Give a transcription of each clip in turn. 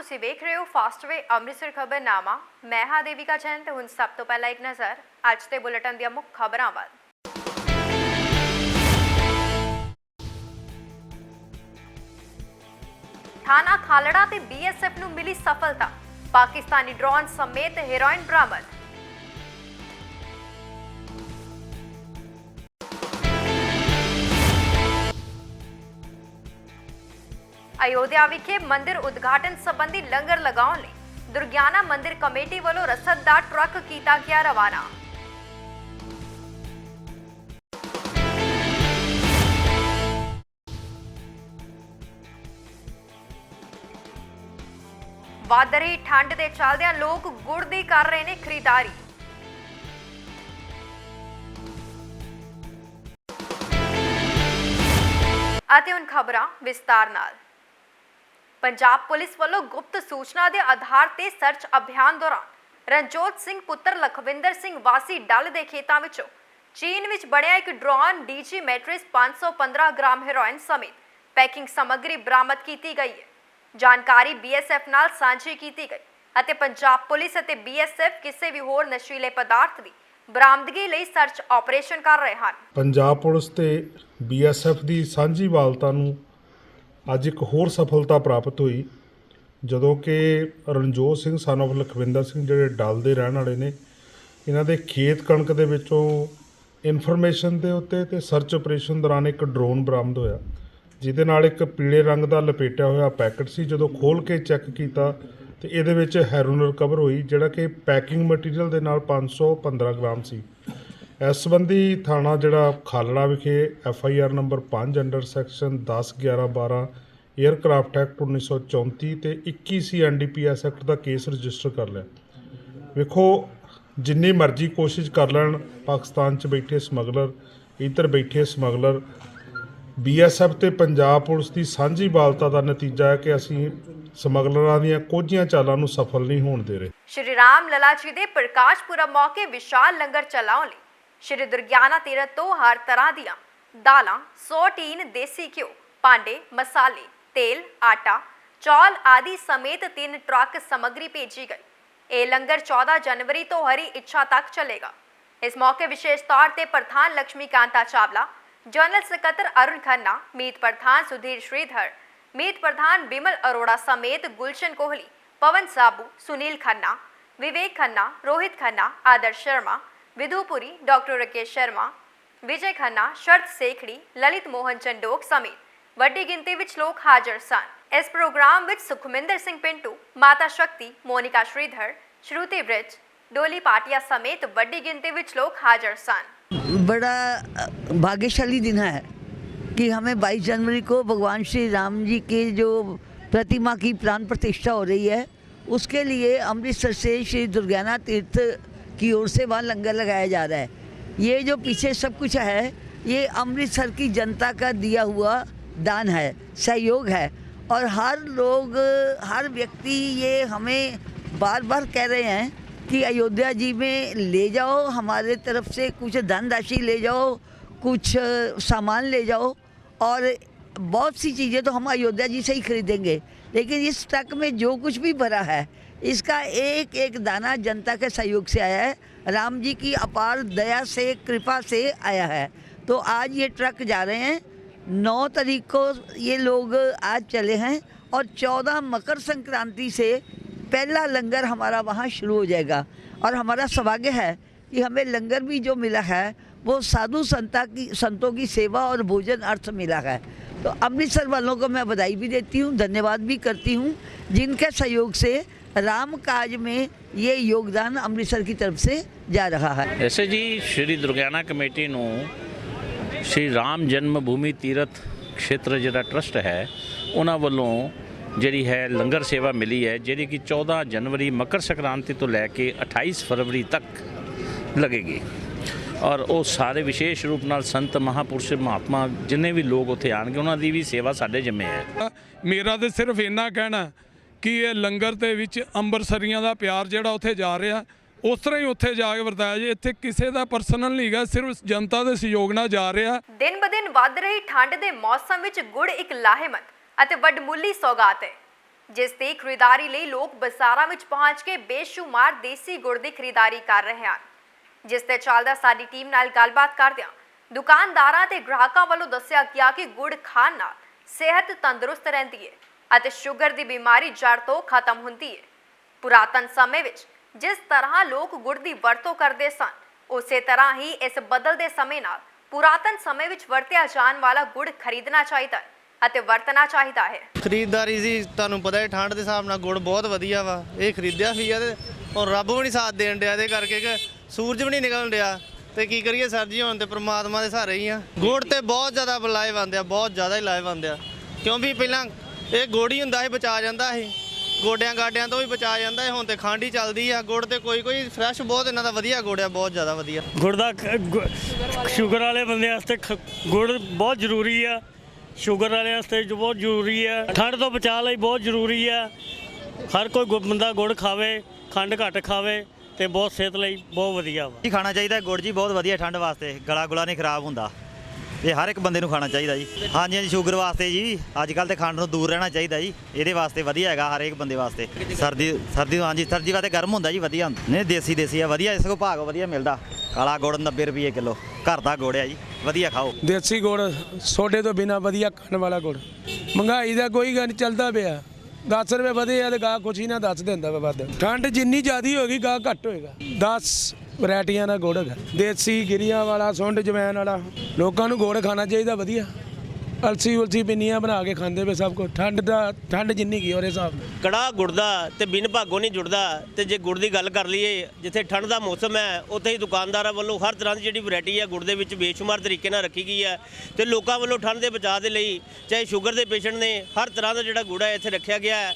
ਤੁਸੀਂ ਵੇਖ ਰਹੇ ਹੋ ਫਾਸਟਵੇ ਅੰਮ੍ਰਿਤਸਰ ਖਬਰਨਾਮਾ ਮੈਂ ਹਾਂ ਦੇਵਿਕਾ ਜੈਨ ਤੇ ਹੁਣ ਸਭ ਤੋਂ ਪਹਿਲਾਂ ਇੱਕ ਨਜ਼ਰ, ਅੱਜ ਦੇ ਬੁਲੇਟਿਨ ਦੀਆਂ ਮੁੱਖ ਖਬਰਾਂ ਵੱਲ। ਥਾਣਾ ਖਾਲੜਾ ਤੇ ਬੀਐਸਐਫ ਨੂੰ ਮਿਲੀ ਸਫਲਤਾ। ਪਾਕਿਸਤਾਨੀ ਡਰੋਨ ਸਮੇਤ ਹੈਰੋਇਨ ਬਰਾਮਦ। ਅਯੋਧਿਆ ਵਿਖੇ ਮੰਦਿਰ ਉਦਘਾਟਨ ਸੰਬੰਧੀ ਲੰਗਰ ਲਗਾਉਣ ਲਈ ਦੁਰਗਿਆਨਾ ਮੰਦਿਰ ਕਮੇਟੀ ਵੱਲੋਂ ਰਸਦ ਦਾ ਟਰੱਕ ਕੀਤਾ ਗਿਆ ਰਵਾਨਾ। ਵੱਧ ਰਹੀ ਠੰਡ ਦੇ ਚੱਲਦਿਆਂ ਲੋਕ ਗੁੜ ਦੀ ਕਰ ਰਹੇ ਨੇ ਖਰੀਦਦਾਰੀ। ਅਤੇ ਹੁਣ ਖਬਰਾਂ ਵਿਸਤਾਰ ਨਾਲ। ਪੰਜਾਬ ਪੁਲਿਸ ਵੱਲੋਂ ਗੁਪਤ ਸੂਚਨਾ ਦੇ ਆਧਾਰ ਤੇ ਸਰਚ ਅਭਿਆਨ ਦੌਰਾਨ ਰਣਜੋਤ ਸਿੰਘ ਪੁੱਤਰ ਲਖਵਿੰਦਰ ਸਿੰਘ ਵਾਸੀ ਡੱਲ ਦੇ ਖੇਤਾਂ ਵਿੱਚੋਂ ਚੀਨ ਵਿੱਚ ਬਣਿਆ ਇੱਕ drone DJI Matrice 515 gram heroin ਸਮੇਤ ਪੈਕਿੰਗ ਸਮੱਗਰੀ ਬਰਾਮਦ ਕੀਤੀ ਗਈ ਹੈ। ਜਾਣਕਾਰੀ ਬੀਐਸਐਫ ਨਾਲ ਸਾਂਝੀ ਕੀਤੀ ਗਈ ਅਤੇ ਪੰਜਾਬ ਪੁਲਿਸ ਅਤੇ ਬੀਐਸਐਫ ਕਿਸੇ ਵੀ ਹੋਰ ਨਸ਼ੀਲੇ ਪਦਾਰਥ ਦੀ ਬਰਾਮਦਗੀ ਲਈ ਸਰਚ ਆਪਰੇਸ਼ਨ ਕਰ ਰਹੇ ਹਨ। ਪੰਜਾਬ ਪੁਲਿਸ ਤੇ ਬੀਐਸਐਫ ਦੀ ਸਾਂਝੀ ਵਾਲਤਾ ਨੂੰ ਅੱਜ ਇੱਕ ਹੋਰ ਸਫਲਤਾ ਪ੍ਰਾਪਤ ਹੋਈ, ਜਦੋਂ ਕਿ ਰਣਜੋਤ ਸਿੰਘ ਸਨ of ਲਖਵਿੰਦਰ ਸਿੰਘ ਜਿਹੜੇ ਡਲ ਦੇ ਰਹਿਣ ਵਾਲੇ ਨੇ, ਇਹਨਾਂ ਦੇ ਖੇਤ ਕਣਕ ਦੇ ਵਿੱਚੋਂ ਇਨਫੋਰਮੇਸ਼ਨ ਦੇ ਉੱਤੇ ਤੇ ਸਰਚ ਆਪਰੇਸ਼ਨ ਦੌਰਾਨ ਇੱਕ ਡਰੋਨ ਬਰਾਮਦ ਹੋਇਆ, ਜਿਹਦੇ ਨਾਲ ਇੱਕ ਪੀਲੇ ਰੰਗ ਦਾ ਲਪੇਟਿਆ ਹੋਇਆ ਪੈਕਟ ਸੀ, ਜਦੋਂ ਖੋਲ ਕੇ ਚੈੱਕ ਕੀਤਾ ਤੇ ਇਹਦੇ ਵਿੱਚ ਹੈਰੋਨ ਰਿਕਵਰ ਹੋਈ, ਜਿਹੜਾ ਕਿ ਪੈਕਿੰਗ ਮਟੀਰੀਅਲ ਦੇ ਨਾਲ 515 ਗ੍ਰਾਮ ਸੀ। ਇਸ ਸੰਬੰਧੀ ਥਾਣਾ ਜਿਹੜਾ ਖਾਲੜਾ ਵਿਖੇ F I R number 5 under section 10 11 12 aircraft act 1934 ਤੇ 21 ਸੀ ਐਨਡੀਪੀਐਸ ਐਕਟ ਦਾ ਕੇਸ ਰਜਿਸਟਰ ਕਰ ਲਿਆ। ਵੇਖੋ, ਜਿੰਨੀ ਮਰਜ਼ੀ ਕੋਸ਼ਿਸ਼ ਕਰ ਲੈਣ, ਪਾਕਿਸਤਾਨ 'ਚ ਬੈਠੇ ਸਮਗਲਰ, ਇੱਧਰ ਬੈਠੇ ਸਮਗਲਰ ਬੀਐਸਐਫ ਤੇ ਪੰਜਾਬ ਪੁਲਿਸ ਦੀ ਸਾਂਝੀ ਬਾਲਤਾ ਦਾ ਨਤੀਜਾ ਹੈ ਕਿ ਅਸੀਂ ਸਮਗਲਰਾਂ ਦੀਆਂ ਕੋਝੀਆਂ ਚਾਲਾਂ ਨੂੰ ਸਫਲ ਨਹੀਂ ਹੋਣ ਦੇ ਰਹੇ। ਸ਼੍ਰੀ ਰਾਮ ਲਲਾ ਜੀ ਦੇ ਪ੍ਰਕਾਸ਼ ਪੁਰਬ ਮੌਕੇ ਵਿਸ਼ਾਲ ਲੰਗਰ ਚਲਾਉਣ ਲਈ ਸ਼੍ਰੀ ਦੁਰਗਿਆਨਾ ਤੀਰਥ ਤੋਂ ਹਰ ਤਰ੍ਹਾਂ ਦੀਆਂ ਦਾਲਾਂ 100 ਟੀਨ ਦੇਸੀ ਘਿਓ ਪਾਂਡੇ ਮਸਾਲੇ ਤੇਲ ਆਟਾ ਚੌਲ ਆਦਿ ਸਮੇਤ ਤਿੰਨ ਟਰੱਕ ਸਮੱਗਰੀ ਭੇਜੀ ਗਈ ਇਹ ਲੰਗਰ 14 ਜਨਵਰੀ ਤੋਂ ਹਰੀ ਇੱਛਾ ਤੱਕ ਚੱਲੇਗਾ ਇਸ ਮੌਕੇ ਵਿਸ਼ੇਸ਼ ਤੌਰ ਤੇ ਪ੍ਰਧਾਨ ਲక్ష్ਮੀ ਕਾਂਤਾ ਚਾਵਲਾ ਜਨਰਲ ਸਕੱਤਰ ਅਰੁਣ ਖੰਨਾ ਮੀਤ ਪ੍ਰਧਾਨ ਸੁਧੀਰ ਸ਼੍ਰੀਧਰ ਮੀਤ ਪ੍ਰਧਾਨ ਬਿਮਲ ਅਰੋੜਾ ਸਮੇਤ ਗੁਲਸ਼ਨ ਕੋਹਲੀ ਪਵਨ ਸਾਬੂ ਸੁਨੀਲ ਖੰਨਾ ਵਿਵੇਕ ਖੰਨਾ ਰੋਹਿਤ ਖੰਨਾ ਆਦਰਸ਼ विधुपुरी डॉक्टर राकेश शर्मा, विजय खन्ना, शरद सेखड़ी, ललित मोहन चंडोक समेत। वड्डी गिनती विच लोग हाजिर सन। इस प्रोग्राम विच सुखमिंदर सिंह पिंटू, माता शक्ति, मोनिका श्रीधर, श्रुति ब्रिज, डोली पाटिया समेत वड्डी गिनती विच लोग हाजिर सन। बड़ा भाग्यशाली दिन है कि हमें 22 जनवरी को भगवान श्री राम जी के जो प्रतिमा की प्राण प्रतिष्ठा हो रही है, उसके लिए अमृतसर से श्री दुर्गाना तीर्थ की ओर से वहाँ लंगर लगाया जा रहा है। ये जो पीछे सब कुछ है, ये अमृतसर की जनता का दिया हुआ दान है, सहयोग है। और हर लोग, हर व्यक्ति ये हमें बार बार कह रहे हैं कि अयोध्या जी में ले जाओ, हमारे तरफ़ से कुछ धनराशि ले जाओ, कुछ सामान ले जाओ। और बहुत सी चीज़ें तो हम अयोध्या जी से ही खरीदेंगे। लेकिन इस ट्रक में जो कुछ भी भरा है इसका एक एक दाना जनता के सहयोग से आया है। राम जी की अपार दया से, कृपा से आया है। तो आज ये ट्रक जा रहे हैं। नौ तारीख को ये लोग आज चले हैं और चौदह मकर संक्रांति से पहला लंगर हमारा वहाँ शुरू हो जाएगा। और हमारा सौभाग्य है कि हमें लंगर भी जो मिला है, वो साधु संता की, संतों की सेवा और भोजन अर्थ मिला है। तो अमृतसर वालों को मैं बधाई भी देती हूँ, धन्यवाद भी करती हूँ। जिनके सहयोग से राम काज में ये योगदान अमृतसर की तरफ से जा रहा है ਐਸੇ ਜੀ ਸ਼੍ਰੀ ਦੁਰਗਿਆਨਾ ਕਮੇਟੀ ਨੂੰ ਸ਼੍ਰੀ ਰਾਮ ਜਨਮ ਭੂਮੀ ਤੀਰਥ ਖੇਤਰ ਜਿਹੜਾ ਟਰਸਟ ਹੈ ਉਹਨਾਂ ਵੱਲੋਂ ਜਿਹੜੀ ਹੈ ਲੰਗਰ ਸੇਵਾ ਮਿਲੀ ਹੈ ਜਿਹੜੀ ਕਿ 14 ਜਨਵਰੀ ਮਕਰ ਸੰਕ੍ਰਾਂਤੀ ਤੋਂ ਲੈ ਕੇ 28 ਫਰਵਰੀ ਤੱਕ ਲੱਗੇਗੀ ਔਰ ਉਹ ਸਾਰੇ ਵਿਸ਼ੇਸ਼ ਰੂਪ ਨਾਲ ਸੰਤ ਮਹਾਪੁਰਸ਼ ਮਹਾਤਮਾ ਜਿੰਨੇ ਵੀ ਲੋਕ ਉੱਥੇ ਆਣਗੇ ਉਹਨਾਂ ਦੀ ਵੀ ਸੇਵਾ ਸਾਡੇ ਜਿੰਮੇ ਹੈ ਮੇਰਾ ਤੇ ਸਿਰਫ ਇੰਨਾ ਕਹਿਣਾ ਕਿ ਇਹ ਲੰਗਰ ਦੇ ਵਿੱਚ ਅੰਬਰਸਰੀਆਂ ਦਾ ਪਿਆਰ ਜਿਹੜਾ ਉੱਥੇ ਜਾ ਰਿਹਾ? ਉਸ ਤਰ੍ਹਾਂ ਹੀ ਉੱਥੇ ਜਾ ਕੇ ਵਰਤਾਇਆ ਜੇ। ਇੱਥੇ ਕਿਸੇ ਦਾ ਪਰਸਨਲ ਨਹੀਂ ਹੈਗਾ, ਸਿਰਫ ਜਨਤਾ ਦੇ ਸਹਿਯੋਗ ਨਾਲ ਜਾ ਰਿਹਾ। ਦਿਨ ਬਦਿਨ ਵੱਧ ਰਹੀ ਠੰਡ ਦੇ ਮੌਸਮ ਵਿੱਚ ਗੁੜ ਇੱਕ ਲਾਹੇਮੰਦ ਅਤੇ ਵੱਡਮੁੱਲੀ ਸੌਗਾਤ ਹੈ, ਜਿਸ ਦੀ ਖਰੀਦਦਾਰੀ ਲਈ ਲੋਕ ਬਾਜ਼ਾਰਾਂ ਵਿੱਚ ਪਹੁੰਚ ਕੇ ਬੇਸ਼ੁਮਾਰ ਦੇਸੀ ਗੁੜ ਦੀ ਖਰੀਦਦਾਰੀ ਕਰ ਰਹੇ ਹਨ। ਜਿਸ ਤੇ ਚੱਲਦਾ ਸਾਡੀ ਟੀਮ ਨਾਲ ਗੱਲਬਾਤ ਕਰਦਿਆਂ ਦੁਕਾਨਦਾਰਾਂ ਤੇ ਗ੍ਰਾਹਕਾਂ ਵੱਲੋਂ ਦੱਸਿਆ ਗਿਆ ਕਿ ਗੁੜ ਖਾਣ ਨਾਲ ਸਿਹਤ ਤੰਦਰੁਸਤ ਰਹਿੰਦੀ ਹੈ। ਅਤੇ ਸ਼ੂਗਰ ਦੀ ਬਿਮਾਰੀ ਜੜ ਤੋਂ ਖਤਮ ਹੁੰਦੀ ਹੈ ਪੁਰਾਤਨ ਸਮੇਂ ਵਿੱਚ ਜਿਸ ਤਰ੍ਹਾਂ ਲੋਕ ਗੁੜ ਦੀ ਵਰਤੋਂ ਕਰਦੇ ਸਨ, ਉਸੇ ਤਰ੍ਹਾਂ ਹੀ ਇਸ ਬਦਲਦੇ ਸਮੇਂ ਨਾਲ ਪੁਰਾਤਨ ਸਮੇਂ ਵਿੱਚ ਵਰਤਿਆ ਜਾਣ ਵਾਲਾ ਗੁੜ ਖਰੀਦਣਾ ਚਾਹੀਦਾ ਹੈ ਅਤੇ ਵਰਤਣਾ ਚਾਹੀਦਾ ਹੈ। ਖਰੀਦਦਾਰੀ ਜੀ, ਤੁਹਾਨੂੰ ਪਤਾ ਹੈ, ਠੰਡ ਦੇ ਹਿਸਾਬ ਨਾਲ ਗੁੜ ਬਹੁਤ ਵਧੀਆ ਵਾ। ਇਹ ਖਰੀਦਿਆ ਵੀ ਆ ਤੇ ਹੁਣ ਰੱਬ ਵੀ ਨਹੀਂ ਸਾਥ ਦੇਣ ਡਿਆ ਇਹਦੇ ਕਰਕੇ ਕਿ ਸੂਰਜ ਵੀ ਨਹੀਂ ਨਿਕਲਣ ਡਿਆ। ਤੇ ਕੀ ਕਰੀਏ, ਸਰ ਜੀ, ਹੁਣ ਤੇ ਪ੍ਰਮਾਤਮਾ ਦੇ ਸਹਾਰੇ ਹੀ ਆ। ਗੁੜ ਤੇ ਬਹੁਤ ਜ਼ਿਆਦਾ ਲਾਹੇਵੰਦ ਆ, ਬਹੁਤ ਜ਼ਿਆਦਾ ਹੀ ਲਾਹੇਵੰਦ ਆ। ਕਿਉਂਕਿ ਪਹਿਲਾਂ ਇਹ ਗੁੜ ਹੀ ਹੁੰਦਾ ਸੀ ਬਚਾ ਜਾਂਦਾ ਸੀ। ਗੋਡਿਆਂ ਗਾਡਿਆਂ ਤੋਂ ਵੀ ਬਚਾ ਜਾਂਦਾ ਸੀ ਹੁਣ ਤੇ ਖੰਡ ਹੀ ਚੱਲਦੀ ਆ। ਗੁੜ ਤੇ ਕੋਈ ਕੋਈ ਫਰੈਸ਼ ਬਹੁਤ ਇਹਨਾਂ ਦਾ ਵਧੀਆ ਗੁੜ ਆ ਬਹੁਤ ਜ਼ਿਆਦਾ ਵਧੀਆ। ਗੁੜ ਦਾ ਸ਼ੂਗਰ ਵਾਲੇ ਬੰਦੇ ਵਾਸਤੇ ਖ- ਗੁੜ ਬਹੁਤ ਜ਼ਰੂਰੀ ਆ। ਸ਼ੂਗਰ ਵਾਲੇ ਵਾਸਤੇ ਜੋ ਬਹੁਤ ਜ਼ਰੂਰੀ ਆ। ਠੰਡ ਤੋਂ ਬਚਾਅ ਲਈ ਬਹੁਤ ਜ਼ਰੂਰੀ ਆ। ਹਰ ਕੋਈ ਗੁ- ਬੰਦਾ ਗੁੜ ਖਾਵੇ ਖੰਡ ਘੱਟ ਖਾਵੇ ਤੇ ਬਹੁਤ ਸਿਹਤ ਲਈ ਬਹੁਤ ਵਧੀਆ ਵਾ। ਜੀ ਖਾਣਾ ਚਾਹੀਦਾ? ਹੈ, ਗੁੜ ਜੀ ਬਹੁਤ ਵਧੀਆ ਠੰਡ ਵਾਸਤੇ। ਗਲਾ ਗੁਲਾ ਨਹੀਂ ਖਰਾਬ ਹੁੰਦਾ। ਇਹ ਹਰ ਇੱਕ ਬੰਦੇ ਨੂੰ ਖਾਣਾ ਚਾਹੀਦਾ ਜੀ। ਹਾਂਜੀ ਹਾਂਜੀ, ਸ਼ੂਗਰ ਵਾਸਤੇ ਜੀ। ਅੱਜ ਕੱਲ ਤੇ ਖੰਡ ਤੋਂ ਦੂਰ ਰਹਿਣਾ ਚਾਹੀਦਾ ਜੀ। ਇਹਦੇ ਵਾਸਤੇ ਵਧੀਆ ਹੈਗਾ ਹਰ ਇੱਕ ਬੰਦੇ ਵਾਸਤੇ। ਸਰਦੀ ਸਰਦੀ ਹਾਂਜੀ, ਸਰਦੀ ਵਾਸਤੇ ਗਰਮ ਹੁੰਦਾ ਜੀ, ਵਧੀਆ ਨਹੀਂ, ਦੇਸੀ ਦੇਸੀ ਆ, ਵਧੀਆ, ਇਸ ਕੋ ਭਾਗ ਵਧੀਆ ਮਿਲਦਾ। ਕਾਲਾ ਗੁੜ 90 ਰੁਪਏ ਕਿਲੋ। ਘਰ ਦਾ ਗੁੜ ਆ ਜੀ, ਵਧੀਆ ਖਾਓ। ਦੇਸੀ ਗੁੜ, ਸੋਡੇ ਤੋਂ ਬਿਨਾ ਵਧੀਆ ਖਾਣ ਵਾਲਾ ਗੁੜ। ਮਹਿੰਗਾਈ ਦਾ ਕੋਈ ਗੱਲ ਨਹੀਂ ਚੱਲਦਾ ਪਿਆ। 10 ਰੁਪਏ ਵਧੇ ਆ ਤੇ ਗਾਹ ਕੁਛ ਹੀ ਨਾ ਦੱਸ ਦਿੰਦਾ ਵਾ ਵੱਧ। ਠੰਡ ਜਿੰਨੀ ਜ਼ਿਆਦੀ ਹੋਏਗੀ ਗਾਹ ਘੱਟ ਹੋਏਗਾ। 10 ਵੈਰਾਈਟੀਆਂ ਦਾ ਗੁੜ ਹੈਗਾ। ਦੇਸੀ ਗਿਰੀਆਂ ਵਾਲਾ, ਸੁੰਡ ਜਵੈਨ ਵਾਲਾ, ਲੋਕਾਂ ਨੂੰ ਗੁੜ ਖਾਣਾ ਚਾਹੀਦਾ, ਵਧੀਆ। ਅਲਸੀ ਉਲਸੀ ਪਿੰਨੀਆਂ ਬਣਾ ਕੇ ਖਾਂਦੇ ਵੇ ਸਭ ਕੁਝ ਠੰਡ ਦਾ, ਠੰਡ ਜਿੰਨੀ ਕੀ ਉਹਦੇ ਹਿਸਾਬ ਨਾਲ। ਕੜਾ ਗੁੜ ਦਾ ਤੇ ਬਿਨ ਭਾਗੋ ਨਹੀਂ ਜੁੜਦਾ। ਤੇ ਜੇ ਗੁੜ ਦੀ ਗੱਲ ਕਰ ਲਈਏ, ਜਿੱਥੇ ਠੰਡ ਦਾ ਮੌਸਮ ਹੈ, ਉੱਥੇ ਹੀ ਦੁਕਾਨਦਾਰਾਂ ਵੱਲੋਂ ਹਰ ਤਰ੍ਹਾਂ ਦੀ ਜਿਹੜੀ ਵੈਰਾਈਟੀ ਹੈ, ਗੁੜ ਦੇ ਵਿੱਚ ਬੇਸ਼ੁਮਾਰ ਤਰੀਕੇ ਨਾਲ ਰੱਖੀ ਗਈ ਹੈ। ਤੇ ਲੋਕਾਂ ਵੱਲੋਂ ਠੰਡ ਦੇ ਬਚਾਅ ਦੇ ਲਈ, ਚਾਹੇ ਸ਼ੂਗਰ ਦੇ ਪੇਸ਼ੈਂਟ ਨੇ, ਹਰ ਤਰ੍ਹਾਂ ਦਾ ਜਿਹੜਾ ਗੁੜ ਹੈ, ਇੱਥੇ ਰੱਖਿਆ ਗਿਆ ਹੈ।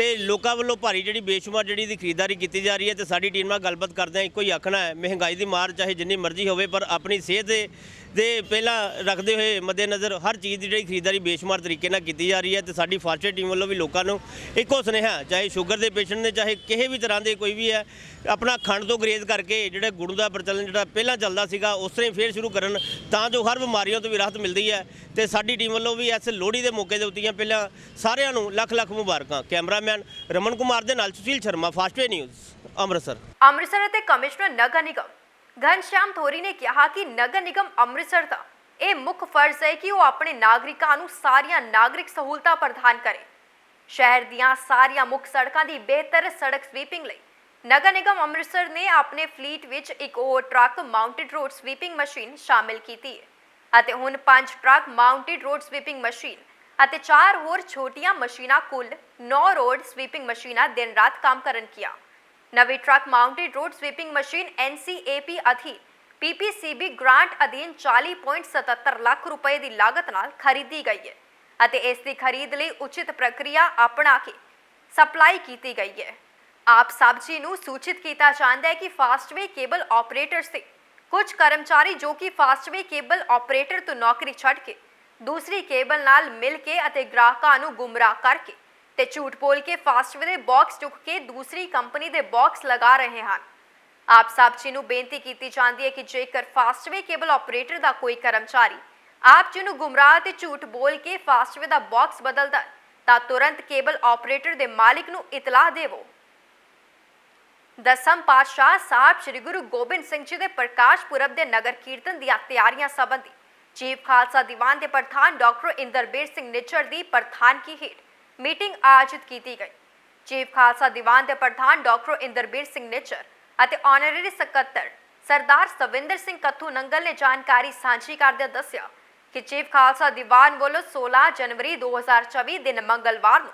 ਤੇ ਲੋਕਾਂ ਵੱਲੋਂ ਭਾਰੀ ਜਿਹੜੀ ਬੇਸ਼ੁਮਾਰ ਜਿਹੜੀ ਦੀ ਖਰੀਦਦਾਰੀ ਕੀਤੀ ਜਾ ਰਹੀ ਹੈ ਤੇ ਸਾਡੀ ਟੀਮ ਨਾਲ ਗੱਲਬਾਤ ਕਰਦੇ ਹਾਂ ਇੱਕੋ ਹੀ ਆਖਣਾ ਹੈ, ਮਹਿੰਗਾਈ ਦੀ ਮਾਰ ਚਾਹੇ ਜਿੰਨੀ ਮਰਜ਼ੀ ਹੋਵੇ, ਪਰ ਆਪਣੀ ਸਿਹਤ ਦੇ ਦੇ ਪਹਿਲਾਂ ਰੱਖਦੇ ਹੋਏ ਮੱਦੇਨਜ਼ਰ ਹਰ ਚੀਜ਼ ਦੀ ਜਿਹੜੀ ਖਰੀਦਦਾਰੀ ਬੇਸ਼ੁਮਾਰ ਤਰੀਕੇ ਨਾਲ ਕੀਤੀ ਜਾ ਰਹੀ ਹੈ ਤੇ ਸਾਡੀ ਫਾਸਟ ਟੀਮ ਵੱਲੋਂ ਵੀ ਲੋਕਾਂ ਨੂੰ ਇੱਕੋ ਸੁਨੇਹਾ, ਚਾਹੇ ਸ਼ੂਗਰ ਦੇ ਪੇਸ਼ੈਂਟ ਨੇ, ਚਾਹੇ ਕਿਸੇ ਵੀ ਤਰ੍ਹਾਂ ਦੇ ਕੋਈ ਵੀ ਹੈ, ਆਪਣਾ ਖੰਡ ਤੋਂ ਗਰੇਜ਼ ਕਰਕੇ ਜਿਹੜੇ ਗੁੜ ਦਾ ਪ੍ਰਚਲਨ ਜਿਹੜਾ ਪਹਿਲਾਂ ਚੱਲਦਾ ਸੀਗਾ, ਉਸ ਤਰ੍ਹਾਂ ਹੀ ਫੇਰ ਸ਼ੁਰੂ ਕਰਨ ਤਾਂ ਜੋ ਹਰ ਬਿਮਾਰੀਆਂ ਤੋਂ ਵੀ ਰਾਹਤ ਮਿਲਦੀ ਹੈ ਤੇ ਸਾਡੀ ਟੀਮ ਵੱਲੋਂ ਵੀ ਇਸ ਲੋਹੜੀ ਦੇ ਮੌਕੇ ਦੇ ਉੱਤੇ ਪਹਿਲਾਂ ਸਾਰਿਆਂ ਨੂੰ ਲੱਖ ਲੱਖ ਮੁਬਾਰਕਾਂ। ਕੈਮਰਾਮੈਨ ਰਮਨ ਕੁਮਾਰ ਦੇ ਨਾਲ ਸੁਸ਼ੀਲ ਸ਼ਰਮਾ ਫਾਸਟਵੇ ਨਿਊਜ਼, ਅੰਮ੍ਰਿਤਸਰ। ਅੰਮ੍ਰਿਤਸਰ ਅਤੇ ਕਮਿਸ਼ਨਰ ਨਗਰ ਨਿਗਮ। ਘਨਸ਼ਿਆਮ ਥੋਰੀ ਨੇ ਕਿਹਾ ਕਿ ਨਗਰ ਨਿਗਮ ਅੰਮ੍ਰਿਤਸਰ ਦਾ ਇਹ ਮੁੱਖ ਫਰਜ਼ ਹੈ ਕਿ ਉਹ ਆਪਣੇ ਨਾਗਰਿਕਾਂ ਨੂੰ ਸਾਰੀਆਂ ਨਾਗਰਿਕ ਸਹੂਲਤਾਂ ਪ੍ਰਦਾਨ ਕਰੇ। ਸ਼ਹਿਰ ਦੀਆਂ ਸਾਰੀਆਂ ਮੁੱਖ ਸੜਕਾਂ ਦੀ ਬਿਹਤਰ ਸੜਕ ਸਵੀਪਿੰਗ ਲਈ ਨਗਰ ਨਿਗਮ ਅੰਮ੍ਰਿਤਸਰ ਨੇ ਆਪਣੇ ਫਲੀਟ ਵਿੱਚ ਇੱਕ ਹੋਰ truck mounted road sweeping machine ਸ਼ਾਮਿਲ ਕੀਤੀ ਹੈ ਅਤੇ ਹੁਣ ਪੰਜ truck mounted road sweeping machine ਅਤੇ ਚਾਰ ਹੋਰ ਛੋਟੀਆਂ ਮਸ਼ੀਨਾਂ, ਕੁੱਲ 9 ਰੋਡ ਸਵੀਪਿੰਗ ਮਸ਼ੀਨਾਂ ਦਿਨ ਰਾਤ ਕੰਮ ਕਰਨ ਕੀਆ। ਨਵੀਂ truck mounted road sweeping machine NCAP ਅਧੀਨ PPCB ਗ੍ਰਾਂਟ ਅਧੀਨ 40.77 ਲੱਖ ਰੁਪਏ ਦੀ ਲਾਗਤ ਨਾਲ ਖਰੀਦੀ ਗਈ ਹੈ ਅਤੇ ਇਸ ਦੀ ਖਰੀਦ ਲਈ ਉਚਿਤ ਪ੍ਰਕਿਰਿਆ ਅਪਣਾ ਕੇ ਸਪਲਾਈ ਕੀਤੀ ਗਈ ਹੈ। ਆਪ ਸਭ ਜੀ ਨੂੰ ਸੂਚਿਤ ਕੀਤਾ ਜਾਂਦਾ ਹੈ ਕਿ ਫਾਸਟਵੇ ਕੇਬਲ ਆਪਰੇਟਰਸ ਤੇ ਕੁਝ ਕਰਮਚਾਰੀ ਜੋ ਕਿ ਫਾਸਟਵੇ ਕੇਬਲ ਆਪਰੇਟਰ ਤੋਂ ਨੌਕਰੀ ਛੱਡ ਕੇ ਦੂਸਰੀ ਕੇਬਲ ਨਾਲ ਮਿਲ ਕੇ ਅਤੇ ਗ੍ਰਾਹਕਾਂ ਨੂੰ ਗੁੰਮਰਾਹ ਕਰਕੇ ਤੇ ਝੂਠ ਬੋਲ ਕੇ ਫਾਸਟਵੇ ਦੇ ਬਾਕਸ ਚੁੱਕ ਕੇ ਦੂਸਰੀ ਕੰਪਨੀ ਦੇ ਬਾਕਸ ਲਗਾ ਰਹੇ ਹਨ। ਆਪ ਸਭ ਜੀ ਨੂੰ ਬੇਨਤੀ ਕੀਤੀ ਜਾਂਦੀ ਹੈ ਕਿ ਜੇਕਰ ਫਾਸਟਵੇ ਕੇਬਲ ਆਪਰੇਟਰ ਦਾ ਕੋਈ ਕਰਮਚਾਰੀ ਆਪ ਜੀ ਨੂੰ ਗੁੰਮਰਾਹ ਤੇ ਝੂਠ ਬੋਲ ਕੇ ਫਾਸਟਵੇ ਦਾ ਬਾਕਸ ਬਦਲਦਾ ਹੈ, ਤਾਂ ਤੁਰੰਤ ਕੇਬਲ ਆਪਰੇਟਰ ਦੇ ਮਾਲਕ ਨੂੰ ਇਤਲਾਹ ਦੇਵੋ। ਦਸਮ ਪਾਤਸ਼ਾਹ ਸਾਹਿਬ ਸ੍ਰੀ ਗੁਰੂ ਗੋਬਿੰਦ ਸਿੰਘ ਜੀ ਦੇ ਪ੍ਰਕਾਸ਼ ਪੁਰਬ ਦੇ ਨਗਰ ਕੀਰਤਨ ਦੀਆਂ ਤਿਆਰੀਆਂ ਸੰਬੰਧੀ ਚੀਫ ਖਾਲਸਾ ਦੀਵਾਨ ਦੇ ਪ੍ਰਧਾਨ ਡਾਕਟਰ ਇੰਦਰਬੀਰ ਸਿੰਘ ਨਿੱਚਰ ਦੀ ਪ੍ਰਧਾਨਗੀ ਹੇਠ ਮੀਟਿੰਗ ਆਯੋਜਿਤ ਕੀਤੀ ਗਈ। ਚੀਫ ਖਾਲਸਾ ਦੀਵਾਨ ਦੇ ਪ੍ਰਧਾਨ ਡਾਕਟਰ ਇੰਦਰਬੀਰ ਸਿੰਘ ਨਿੱਜਰ ਅਤੇ ਆਨਰੇਰੀ ਸਕੱਤਰ ਸਰਦਾਰ ਸਵਿੰਦਰ ਸਿੰਘ ਕੱਥੂ ਨੰਗਲ ਨੇ ਜਾਣਕਾਰੀ ਸਾਂਝੀ ਕਰਦਿਆਂ ਦੱਸਿਆ ਕਿ ਚੀਫ ਖਾਲਸਾ ਦੀਵਾਨ ਵੱਲੋਂ 16 ਜਨਵਰੀ 2024 ਦਿਨ ਮੰਗਲਵਾਰ ਨੂੰ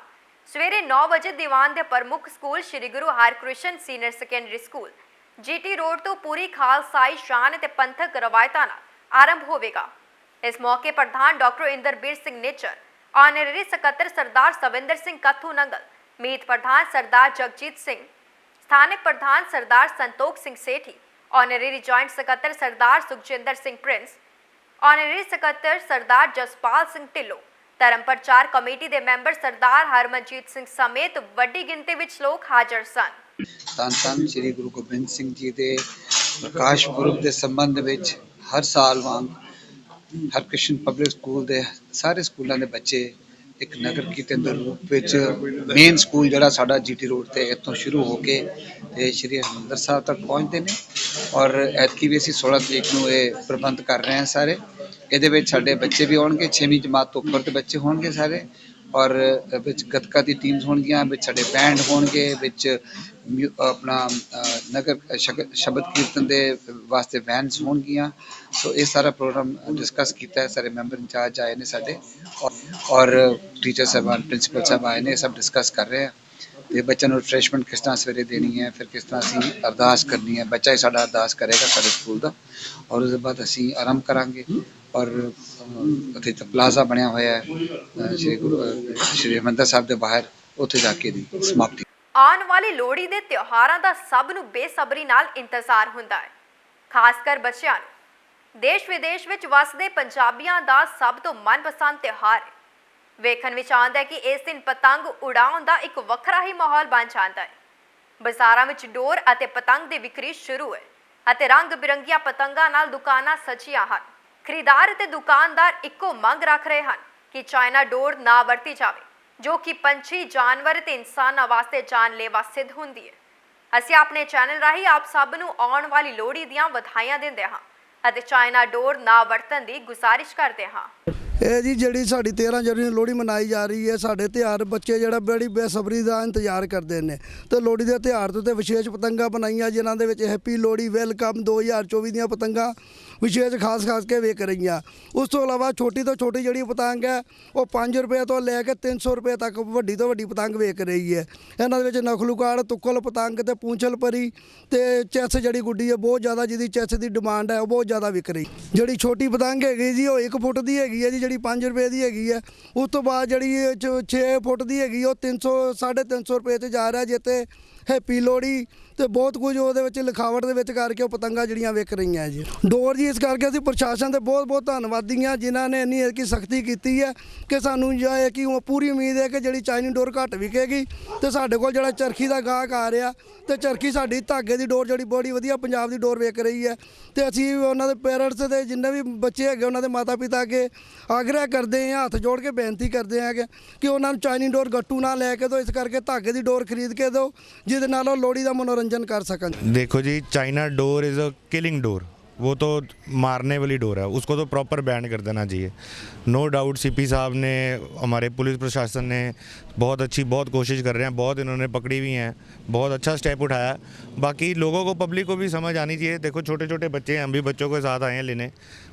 ਸਵੇਰੇ 9 ਵਜੇ ਦੀਵਾਨ ਦੇ ਪ੍ਰਮੁੱਖ school Sri Guru Harkrishan senior secondary school, GT road ਤੋਂ ਪੂਰੀ ਖਾਲਸਾਈ ਸ਼ਾਨ ਅਤੇ ਪੰਥਕ ਰਵਾਇਤਾਂ ਨਾਲ ਆਰੰਭ ਹੋਵੇਗਾ। ਇਸ ਮੌਕੇ ਪ੍ਰਧਾਨ ਡਾਕਟਰ ਇੰਦਰਬੀਰ ਸਿੰਘ ਨੇਚਰ, ਆਨਰੇਰੀ ਸਕੱਤਰ ਸਰਦਾਰ ਸਵਿੰਦਰ ਸਿੰਘ ਕੱਥੂ ਨੰਗਲ, ਮੀਤ ਪ੍ਰਧਾਨ ਸਰਦਾਰ ਜਗਜੀਤ ਸਿੰਘ, ਸਥਾਨਕ ਪ੍ਰਧਾਨ ਸਰਦਾਰ ਸੰਤੋਖ ਸਿੰਘ ਸੇਠੀ, ਆਨਰੇਰੀ ਜੁਆਇੰਟ ਸਕੱਤਰ ਸਰਦਾਰ ਸੁਖਜਿੰਦਰ ਸਿੰਘ ਪ੍ਰਿੰਸ, ਆਨਰੇਰੀ ਸਕੱਤਰ ਸਰਦਾਰ ਜਸਪਾਲ ਸਿੰਘ ਢਿੱਲੋਂ, ਧਰਮ ਪ੍ਰਚਾਰ ਕਮੇਟੀ ਦੇ ਮੈਂਬਰ ਸਰਦਾਰ ਹਰਮਨਜੀਤ ਸਿੰਘ ਸਮੇਤ ਵੱਡੀ ਗਿਣਤੀ ਵਿੱਚ ਲੋਕ ਹਾਜ਼ਰ ਸਨ। ਧੰਨ ਧੰਨ ਸ੍ਰੀ ਗੁਰੂ ਗੋਬਿੰਦ ਸਿੰਘ ਜੀ ਦੇ ਪ੍ਰਕਾਸ਼ ਪੁਰਬ ਦੇ ਸੰਬੰਧ ਵਿੱਚ ਹਰ ਸਾਲ ਵਾਂਗ ਹਰਕ੍ਰਿਸ਼ਨ ਪਬਲਿਕ ਸਕੂਲ ਦੇ ਸਾਰੇ ਸਕੂਲਾਂ ਦੇ ਬੱਚੇ ਇੱਕ ਨਗਰ ਕੀਰਤਨ ਦੇ ਰੂਪ ਵਿੱਚ ਮੇਨ ਸਕੂਲ ਜਿਹੜਾ ਸਾਡਾ ਜੀਟੀ ਰੋਡ ਤੇ ਇੱਥੋਂ ਸ਼ੁਰੂ ਹੋ ਕੇ ਤੇ ਸ਼੍ਰੀ ਹਰਿਮੰਦਰ ਸਾਹਿਬ ਤੱਕ ਪਹੁੰਚਦੇ ਨੇ ਔਰ ਐਤਕੀ ਵੀ ਅਸੀਂ 16 ਤਰੀਕ ਨੂੰ ਇਹ ਪ੍ਰਬੰਧ ਕਰ ਰਹੇ ਹਾਂ ਸਾਰੇ। ਇਹਦੇ ਵਿੱਚ ਸਾਡੇ ਬੱਚੇ ਵੀ ਆਉਣਗੇ 6ਵੀਂ ਜਮਾਤ ਤੋਂ ਉੱਪਰ ਦੇ ਬੱਚੇ ਹੋਣਗੇ ਸਾਰੇ ਔਰ ਵਿੱਚ ਗੱਤਕਾ ਦੀ ਟੀਮਸ ਹੋਣਗੀਆਂ ਵਿੱਚ ਸਾਡੇ ਬੈਂਡ ਹੋਣਗੇ ਵਿੱਚ ਮਿਊ- ਆਪਣਾ ਅ, ਨਗਰ ਸ਼ਗ- ਸ਼ਬਦ ਕੀਰਤਨ ਦੇ ਵਾਸਤੇ ਵੈਨਸ ਹੋਣਗੀਆਂ। ਸੋ ਇਹ ਸਾਰਾ ਪ੍ਰੋਗਰਾਮ ਡਿਸਕਸ ਕੀਤਾ ਹੈ ਸਾਰੇ ਮੈਂਬਰ ਇੰਚਾਰਜ ਆਏ ਨੇ ਸਾਡੇ। ਔਰ- ਔਰ ਟੀਚਰ ਸਾਹਿਬਾਨ ਪ੍ਰਿੰਸੀਪਲ ਸਾਹਿਬ ਆਏ ਨੇ ਇਹ ਸਭ ਡਿਸਕਸ ਕਰ ਰਹੇ ਆ। ਤੇ ਬੱਚਿਆਂ ਨੂੰ ਰਿਫਰੈਸ਼ਮੈਂਟ ਕਿਸ ਤਰ੍ਹਾਂ ਸਵੇਰੇ ਦੇਣੀ ਹੈ, ਫਿਰ ਕਿਸ ਤਰ੍ਹਾਂ ਅਸੀਂ ਅਰਦਾਸ ਕਰਨੀ ਹੈ, ਬੱਚਾ ਹੀ ਸਾਡਾ ਅਰਦਾਸ ਕਰੇਗਾ ਸਾਡੇ ਸਕੂਲ ਦਾ ਔਰ ਉਸ ਤੋਂ ਬਾਅਦ ਅਸੀਂ ਆਰੰਭ ਕਰਾਂਗੇ ਔਰ ਉੱਥੇ ਪਲਾਜ਼ਾ ਬਣਿਆ ਹੋਇਆ ਹੈ ਸ਼੍ਰੀ ਗੁਰੂ ਸ਼੍ਰੀ ਹਰਿਮੰਦਰ ਸਾਹਿਬ ਦੇ ਬਾਹਰ, ਉੱਥੇ ਜਾ ਕੇ ਦੀ ਸਮਾਪਤੀ ਆਉਣ ਵਾਲੀ ਲੋਹੜੀ ਦੇ ਤਿਉਹਾਰਾਂ ਦਾ ਸਭ ਨੂੰ ਬੇਸਬਰੀ ਨਾਲ ਇੰਤਜ਼ਾਰ ਹੁੰਦਾ ਹੈ, ਖਾਸ ਕਰ ਬੱਚਿਆਂ ਨੂੰ। ਦੇਸ਼ ਵਿਦੇਸ਼ ਵਿੱਚ ਵਸਦੇ ਪੰਜਾਬੀਆਂ ਦਾ ਸਭ ਤੋਂ ਮਨਪਸੰਦ ਤਿਉਹਾਰ ਹੈ। ਵੇਖਣ ਵਿੱਚ ਆਉਂਦਾ ਹੈ ਕਿ ਇਸ ਦਿਨ ਪਤੰਗ ਉਡਾਉਣ ਦਾ ਇੱਕ ਵੱਖਰਾ ਹੀ ਮਾਹੌਲ ਬਣ ਜਾਂਦਾ ਹੈ। ਬਾਜ਼ਾਰਾਂ ਵਿੱਚ ਡੋਰ ਅਤੇ ਪਤੰਗ ਦੀ ਵਿਕਰੀ ਸ਼ੁਰੂ ਹੈ ਅਤੇ ਰੰਗ ਬਿਰੰਗੀਆਂ ਪਤੰਗਾਂ ਨਾਲ ਦੁਕਾਨਾਂ ਸਜੀਆਂ ਹਨ। ਖਰੀਦਾਰ ਅਤੇ ਦੁਕਾਨਦਾਰ ਇੱਕੋ ਮੰਗ ਰੱਖ ਰਹੇ ਹਨ ਕਿ ਚਾਈਨਾ ਡੋਰ ਨਾ ਵਰਤੀ ਜਾਵੇ, ਜੋ ਕਿ ਪੰਛੀ, ਜਾਨਵਰ ਤੇ ਇਨਸਾਨਾਂ ਵਾਸਤੇ ਜਾਨਲੇਵਾ ਸਿੱਧ ਹੁੰਦੀ ਹੈ। ਅਸੀਂ ਆਪਣੇ ਚੈਨਲ ਰਾਹੀਂ ਆਪ ਸਭ ਨੂੰ ਆਉਣ ਵਾਲੀ ਲੋਹੜੀ ਦੀਆਂ ਵਧਾਈਆਂ ਦਿੰਦੇ ਹਾਂ ਅਤੇ ਚਾਈਨਾ ਡੋਰ ਨਾ ਵਰਤਣ ਦੀ ਗੁਜ਼ਾਰਿਸ਼ ਕਰਦੇ ਹਾਂ। ਇਹ ਜੀ ਜਿਹੜੀ ਸਾਡੀ 13 ਜਨਵਰੀ ਨੂੰ ਲੋਹੜੀ ਮਨਾਈ ਜਾ ਰਹੀ ਹੈ, ਸਾਡੇ ਤਿਉਹਾਰ ਬੱਚੇ ਜਿਹੜਾ ਬੜੀ ਬੇਸਬਰੀ ਦਾ ਇੰਤਜ਼ਾਰ ਕਰਦੇ ਨੇ। ਤੇ ਲੋਹੜੀ ਦੇ ਤਿਉਹਾਰ ਤੋਂ ਤੇ ਵਿਸ਼ੇਸ਼ ਪਤੰਗਾਂ ਬਣਾਈਆਂ, ਜਿਨ੍ਹਾਂ ਦੇ ਵਿੱਚ ਹੈਪੀ ਲੋਹੜੀ ਵੈਲਕਮ 2024 ਦੀਆਂ ਪਤੰਗਾਂ ਵਿਸ਼ੇਸ਼ ਖਾਸ ਖਾਸ ਕੇ ਵੇਖ ਰਹੀਆਂ। ਉਸ ਤੋਂ ਇਲਾਵਾ ਛੋਟੀ ਤੋਂ ਛੋਟੀ ਜਿਹੜੀ ਪਤੰਗ ਹੈ, ਉਹ 5 ਰੁਪਏ ਤੋਂ ਲੈ ਕੇ 300 ਰੁਪਏ ਤੱਕ ਵੱਡੀ ਤੋਂ ਵੱਡੀ ਪਤੰਗ ਵੇਖ ਰਹੀ ਹੈ। ਇਹਨਾਂ ਦੇ ਵਿੱਚ ਨਖਲੂਕਾੜ ਤੁੱਕਲ ਪਤੰਗ ਤੇ ਪੂੰਛਲ ਪਰੀ ਤੇ ਚੈਸ ਜਿਹੜੀ ਗੁੱਡੀ ਹੈ, ਬਹੁਤ ਜ਼ਿਆਦਾ ਜਿਹਦੀ ਚੈਸ ਦੀ ਡਿਮਾਂਡ ਹੈ, ਉਹ ਬਹੁਤ ਜ਼ਿਆਦਾ ਵਿਕ ਰਹੀ। ਜਿਹੜੀ ਛੋਟੀ ਪਤੰਗ ਹੈਗੀ ਜੀ, ਉਹ 1 ਫੁੱਟ ਦੀ ਹੈਗੀ ਹੈ ਜੀ ਜਿਹੜੀ 5 ਰੁਪਏ ਦੀ ਹੈਗੀ ਹੈ ਉਸ ਤੋਂ ਬਾਅਦ ਜਿਹੜੀ 6 ਫੁੱਟ ਦੀ ਹੈਗੀ, ਉਹ 300 350 ਰੁਪਏ ਤੇ ਜਾ ਰਿਹਾ ਜਿੱਤੇ ਹੈਪੀ ਲੋਹੜੀ ਤੇ ਬਹੁਤ ਕੁਝ ਉਹਦੇ ਵਿੱਚ ਲਿਖਾਵਟ ਦੇ ਵਿੱਚ ਕਰਕੇ ਉਹ ਪਤੰਗਾਂ ਜਿਹੜੀਆਂ ਵਿਕ ਰਹੀਆਂ ਜੀ। ਡੋਰ ਜੀ, ਇਸ ਕਰਕੇ ਅਸੀਂ ਪ੍ਰਸ਼ਾਸਨ ਦੇ ਬਹੁਤ ਬਹੁਤ ਧੰਨਵਾਦੀ ਹਾਂ ਜਿਨ੍ਹਾਂ ਨੇ ਇੰਨੀ ਕਿ ਸਖਤੀ ਕੀਤੀ ਹੈ ਕਿ ਸਾਨੂੰ ਜੋ ਹੈ ਕਿ ਉਹ ਪੂਰੀ ਉਮੀਦ ਹੈ ਕਿ ਜਿਹੜੀ ਚਾਈਨੀ ਡੋਰ ਘੱਟ ਵਿਕੇਗੀ ਤੇ ਸਾਡੇ ਕੋਲ ਜਿਹੜਾ ਚਰਖੀ ਦਾ ਗਾਹਕ ਆ ਰਿਹਾ ਤੇ ਚਰਖੀ ਸਾਡੀ ਧਾਗੇ ਦੀ ਡੋਰ ਜਿਹੜੀ ਬੜੀ ਵਧੀਆ ਪੰਜਾਬ ਦੀ ਡੋਰ ਵਿਕ ਰਹੀ ਹੈ ਤੇ ਅਸੀਂ ਉਹਨਾਂ ਦੇ ਪੇਰੈਂਟਸ ਦੇ ਜਿੰਨੇ ਵੀ ਬੱਚੇ ਹੈਗੇ ਉਹਨਾਂ ਦੇ ਮਾਤਾ ਪਿਤਾ ਅੱਗੇ ਆਗਰਾ ਕਰਦੇ ਹਾਂ, ਹੱਥ ਜੋੜ ਕੇ ਬੇਨਤੀ ਕਰਦੇ ਹਾਂ ਕਿ ਉਹਨਾਂ ਨੂੰ ਚਾਈਨੀ ਡੋਰ ਗੱਟੂ ਨਾ ਲੈ ਕੇ ਦਿਓ, ਇਸ ਕਰਕੇ ਧਾਗੇ ਦੀ ਡੋਰ ਖਰੀਦ ਕੇ ਦਿਓ, ਜਿਹਦੇ ਨਾਲ ਉਹ ਲੋਹੜੀ ਦਾ ਮਨੋਰੰਜਨ मनोरंजन कर सकन। देखो जी China dor is a killing dor वो तो मारने वाली डोर है। उसको तो प्रॉपर बैन कर देना चाहिए। नो डाउट सीपी साहब ने, हमारे पुलिस प्रशासन ने बहुत अच्छी, बहुत कोशिश कर रहे हैं, बहुत इन्होंने पकड़ी हुई हैं, बहुत अच्छा स्टेप उठाया। बाकी लोगों को पब्लिक को भी समझ आनी चाहिए। देखो छोटे छोटे बच्चे हैं, हम भी बच्चों के साथ आए हैं लेने।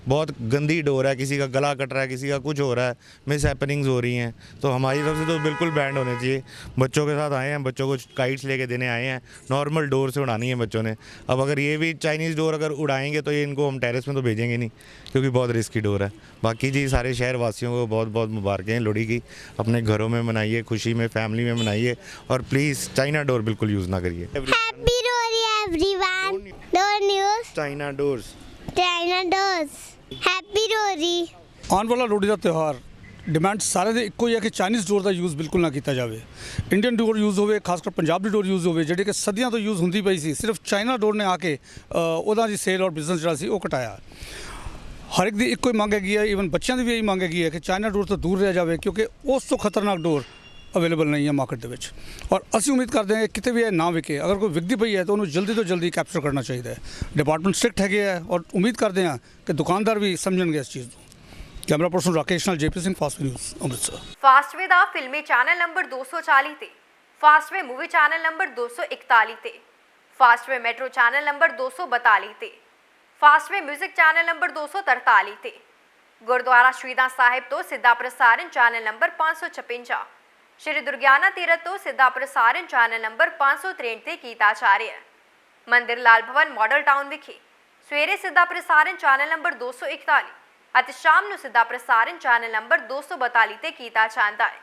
बहुत गंदी डोर है, किसी का गला कट रहा है, किसी का कुछ हो रहा है मिस हैपनिंग्स हो रही हैं। तो हमारी तरफ़ से तो बिल्कुल बैंड होने चाहिए। बच्चों के साथ आए हैं, बच्चों को काइट्स लेके देने आए हैं। नॉर्मल डोर से उड़ानी है बच्चों ने। अब अगर ये भी चाइनीज़ डोर अगर उड़ाएँगे तो ये इनको हम टेरेस में तो भेजेंगे नहीं, क्योंकि बहुत रिस्की डोर है। बाकी जी, सारे शहर वासियों को बहुत बहुत मुबारकें लोहड़ी की। अपने घरों में मनाइए खुशी में फैमिली में मनाइए और प्लीज़ चाइना डोर बिल्कुल यूज़ ना करिए Happy Lori everyone. Door news. China doors China doors. Happy Lori. ਆਉਣ ਵਾਲਾ ਲੋਹੜੀ ਦਾ ਤਿਉਹਾਰ ਡਿਮਾਂਡ ਸਾਰੇ ਦੇ ਇੱਕੋ ਹੀ ਹੈ ਕਿ ਚਾਈਨੀਜ਼ ਡੋਰ ਦਾ ਯੂਜ਼ ਬਿਲਕੁਲ ਨਾ ਕੀਤਾ ਜਾਵੇ ਇੰਡੀਅਨ ਡੋਰ ਯੂਜ਼ ਹੋਵੇ ਖਾਸ ਕਰ ਪੰਜਾਬ ਦੀ ਡੋਰ ਯੂਜ਼ ਹੋਵੇ ਜਿਹੜੀ ਕਿ ਸਦੀਆਂ ਤੋਂ ਯੂਜ਼ ਹੁੰਦੀ ਪਈ ਸੀ ਸਿਰਫ ਚਾਈਨਾ ਡੋਰ ਨੇ ਆ ਕੇ ਅ, ਉਹਦਾ ਜੀ ਸੇਲ ਔਰ ਬਿਜ਼ਨਸ ਜਿਹੜਾ ਸੀ ਉਹ ਘਟਾਇਆ ਹਰ ਇੱਕ ਦੀ ਇੱਕੋ ਹੀ ਮੰਗ ਹੈਗੀ ਹੈ ਈਵਨ ਬੱਚਿਆਂ ਦੀ ਵੀ ਇਹੀ ਮੰਗ ਹੈਗੀ ਹੈ ਕਿ ਚਾਈਨਾ ਡੋਰ ਤੋਂ ਦੂਰ ਰਿਹਾ ਜਾਵੇ ਕਿਉਂਕਿ ਉਸ ਤੋਂ ਖਤਰਨਾਕ ਡੋਰ ਅਵੇਲੇਬਲ ਨਹੀਂ ਹੈ ਮਾਰਕੀਟ ਦੇ ਵਿੱਚ। ਔਰ ਅਸੀਂ ਉਮੀਦ ਕਰਦੇ ਹਾਂ ਕਿਤੇ ਵੀ ਇਹ ਨਾ ਵਿਕੇ, ਅਗਰ ਕੋਈ ਵਿਕਦੀ ਪਈ ਹੈ ਤਾਂ ਉਹਨੂੰ ਜਲਦੀ ਤੋਂ ਜਲਦੀ ਕੈਪਚਰ ਕਰਨਾ ਚਾਹੀਦਾ ਹੈ। ਡਿਪਾਰਟਮੈਂਟ ਸਟ੍ਰਿਕਟ ਹੈਗੇ ਹੈ ਔਰ ਉਮੀਦ ਕਰਦੇ ਹਾਂ ਕਿ ਦੁਕਾਨਦਾਰ ਵੀ ਸਮਝਣਗੇ ਇਸ ਚੀਜ਼ ਨੂੰ। ਕੈਮਰਾ ਪਰਸਨ ਰਾਕੇਸ਼ ਨਾਲ JP Singh fast news Amritsar. Fastway ਦਾ ਫਿਲਮੀ ਚੈਨਲ ਨੰਬਰ 240 ਤੇ ਫਾਸਟਵੇ ਮੂਵੀ ਚੈਨਲ ਨੰਬਰ 241 ਤੇ ਫਾਸਟਵੇ ਮੈਟਰੋ ਚੈਨਲ ਨੰਬਰ 242 ਤੇ ਫਾਸਟਵੇ 뮤직 ਚੈਨਲ ਨੰਬਰ 243 ਤੇ ਗੁਰਦੁਆਰਾ ਸ਼ਹੀਦਾਂ ਸਾਹਿਬ ਤੋਂ ਸਿੱਧਾ ਪ੍ਰਸਾਰਣ ਚੈਨਲ ਨੰਬਰ 556 ਸ਼੍ਰੀ ਦੁਰਗਿਆਨਾ ਤੀਰਥ ਤੋਂ ਸਿੱਧਾ ਪ੍ਰਸਾਰਣ ਚੈਨਲ ਨੰਬਰ 563 ਤੇ ਕੀਤਾ ਜਾ ਰਿਹਾ ਹੈ। ਮੰਦਿਰ ਲਾਲ ਭਵਨ ਮਾਡਲ ਟਾਊਨ ਵਿਖੇ ਸਵੇਰੇ ਸਿੱਧਾ ਪ੍ਰਸਾਰਣ ਚੈਨਲ ਨੰਬਰ 241 ਅਤੇ ਸ਼ਾਮ ਨੂੰ ਸਿੱਧਾ ਪ੍ਰਸਾਰਣ ਚੈਨਲ ਨੰਬਰ 242 ਤੇ ਕੀਤਾ ਜਾਂਦਾ ਹੈ।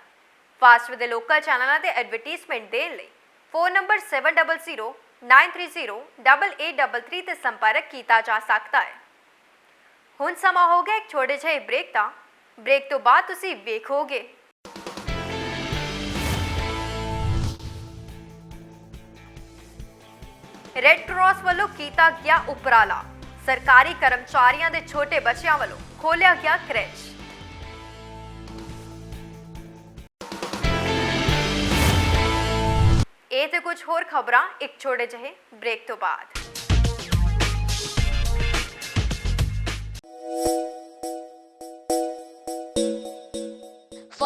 ਫਾਸਟ ਦੇ ਲੋਕਲ ਚੈਨਲਾਂ ਤੇ ਐਡਵਰਟਾਈਜ਼ਮੈਂਟ ਦੇਣ ਲਈ ਫੋਨ ਨੰਬਰ 7009308833 ਤੇ ਸੰਪਰਕ ਕੀਤਾ ਜਾ ਸਕਦਾ ਹੈ। ਹੁਣ ਸਮਾਂ ਹੋ ਗਿਆ ਇੱਕ ਛੋਟੇ ਜਿਹੇ ਬ੍ਰੇਕ ਦਾ। ਬ੍ਰੇਕ ਤੋਂ ਬਾਅਦ ਤੁਸੀਂ ਵੇਖੋਗੇ ਰੈੱਡ ਕਰਾਸ ਵੱਲੋਂ ਕੀਤਾ ਗਿਆ ਉਪਰਾਲਾ। ਸਰਕਾਰੀ ਕਰਮਚਾਰੀਆਂ ਦੇ ਛੋਟੇ ਬੱਚਿਆਂ ਵੱਲੋਂ ਖੋਲਿਆ ਗਿਆ ਕ੍ਰੈਚ ਇਹ ਤੇ ਕੁਝ ਹੋਰ ਖਬਰਾਂ, ਇੱਕ ਛੋਟੇ ਜਿਹੇ ਬ੍ਰੇਕ ਤੋਂ ਬਾਅਦ।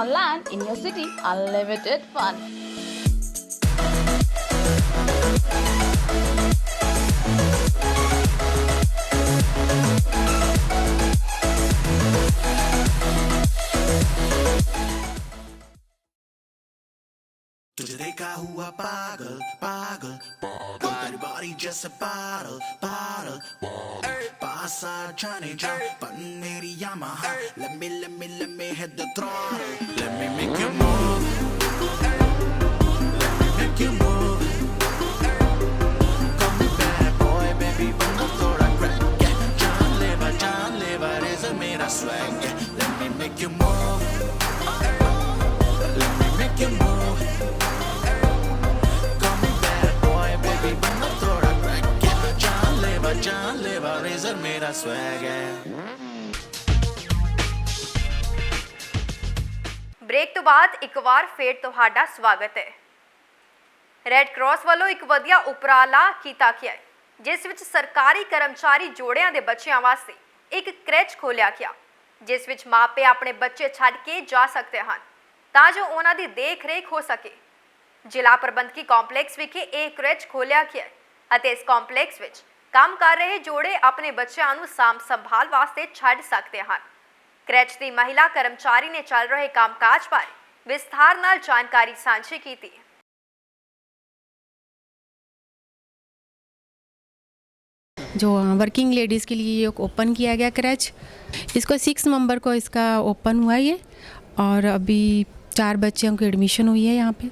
Funland in your city, unlimited fun. te. Let me make you ਬਾਅਦ ਇੱਕ ਵਾਰ ਫੇਰ ਤੁਹਾਡਾ ਸਵਾਗਤ ਹੈ। ਰੈੱਡ ਕਰਾਸ ਵੱਲੋਂ ਇੱਕ ਵਧੀਆ ਉਪਰਾਲਾ ਕੀਤਾ ਗਿਆ ਜਿਸ ਵਿੱਚ ਸਰਕਾਰੀ ਕਰਮਚਾਰੀ ਜੋੜਿਆਂ ਦੇ ਬੱਚਿਆਂ ਵਾਸਤੇ ਇੱਕ ਕ੍ਰੈਚ ਖੋਲਿਆ ਗਿਆ, ਜਿਸ ਵਿੱਚ ਮਾਪੇ ਆਪਣੇ ਬੱਚੇ ਛੱਡ ਕੇ ਜਾ ਸਕਦੇ ਹਨ, ਤਾਂ ਜੋ ਉਹਨਾਂ ਦੀ ਦੇਖ-ਰੇਖ ਹੋ ਸਕੇ। ਜ਼ਿਲ੍ਹਾ ਪ੍ਰਬੰਧਕੀ ਕੰਪਲੈਕਸ ਵਿਖੇ ਇਹ ਕ੍ਰੈਚ ਖੋਲਿਆ ਗਿਆ ਅਤੇ ਇਸ ਕੰਪਲੈਕਸ ਵਿੱਚ ਕੰਮ ਕਰ ਰਹੇ ਜੋੜੇ ਆਪਣੇ ਬੱਚਿਆਂ ਨੂੰ ਸਾਂਭ ਸੰਭਾਲ ਵਾਸਤੇ ਛੱਡ ਸਕਦੇ ਹਨ। ਕ੍ਰੈਚ ਦੀ ਮਹਿਲਾ ਕਰਮਚਾਰੀ ਨੇ ਚੱਲ ਰਹੇ ਕੰਮਕਾਜ ਬਾਰੇ जानकारी જાણકારી की थी। जो वर्किंग लेडीज़ के लिए ये ओपन किया गया क्रैच इसको सिक्स नवंबर को इसका ओपन हुआ ये। और अभी चार बच्चियों को एडमिशन हुई है यहाँ पे।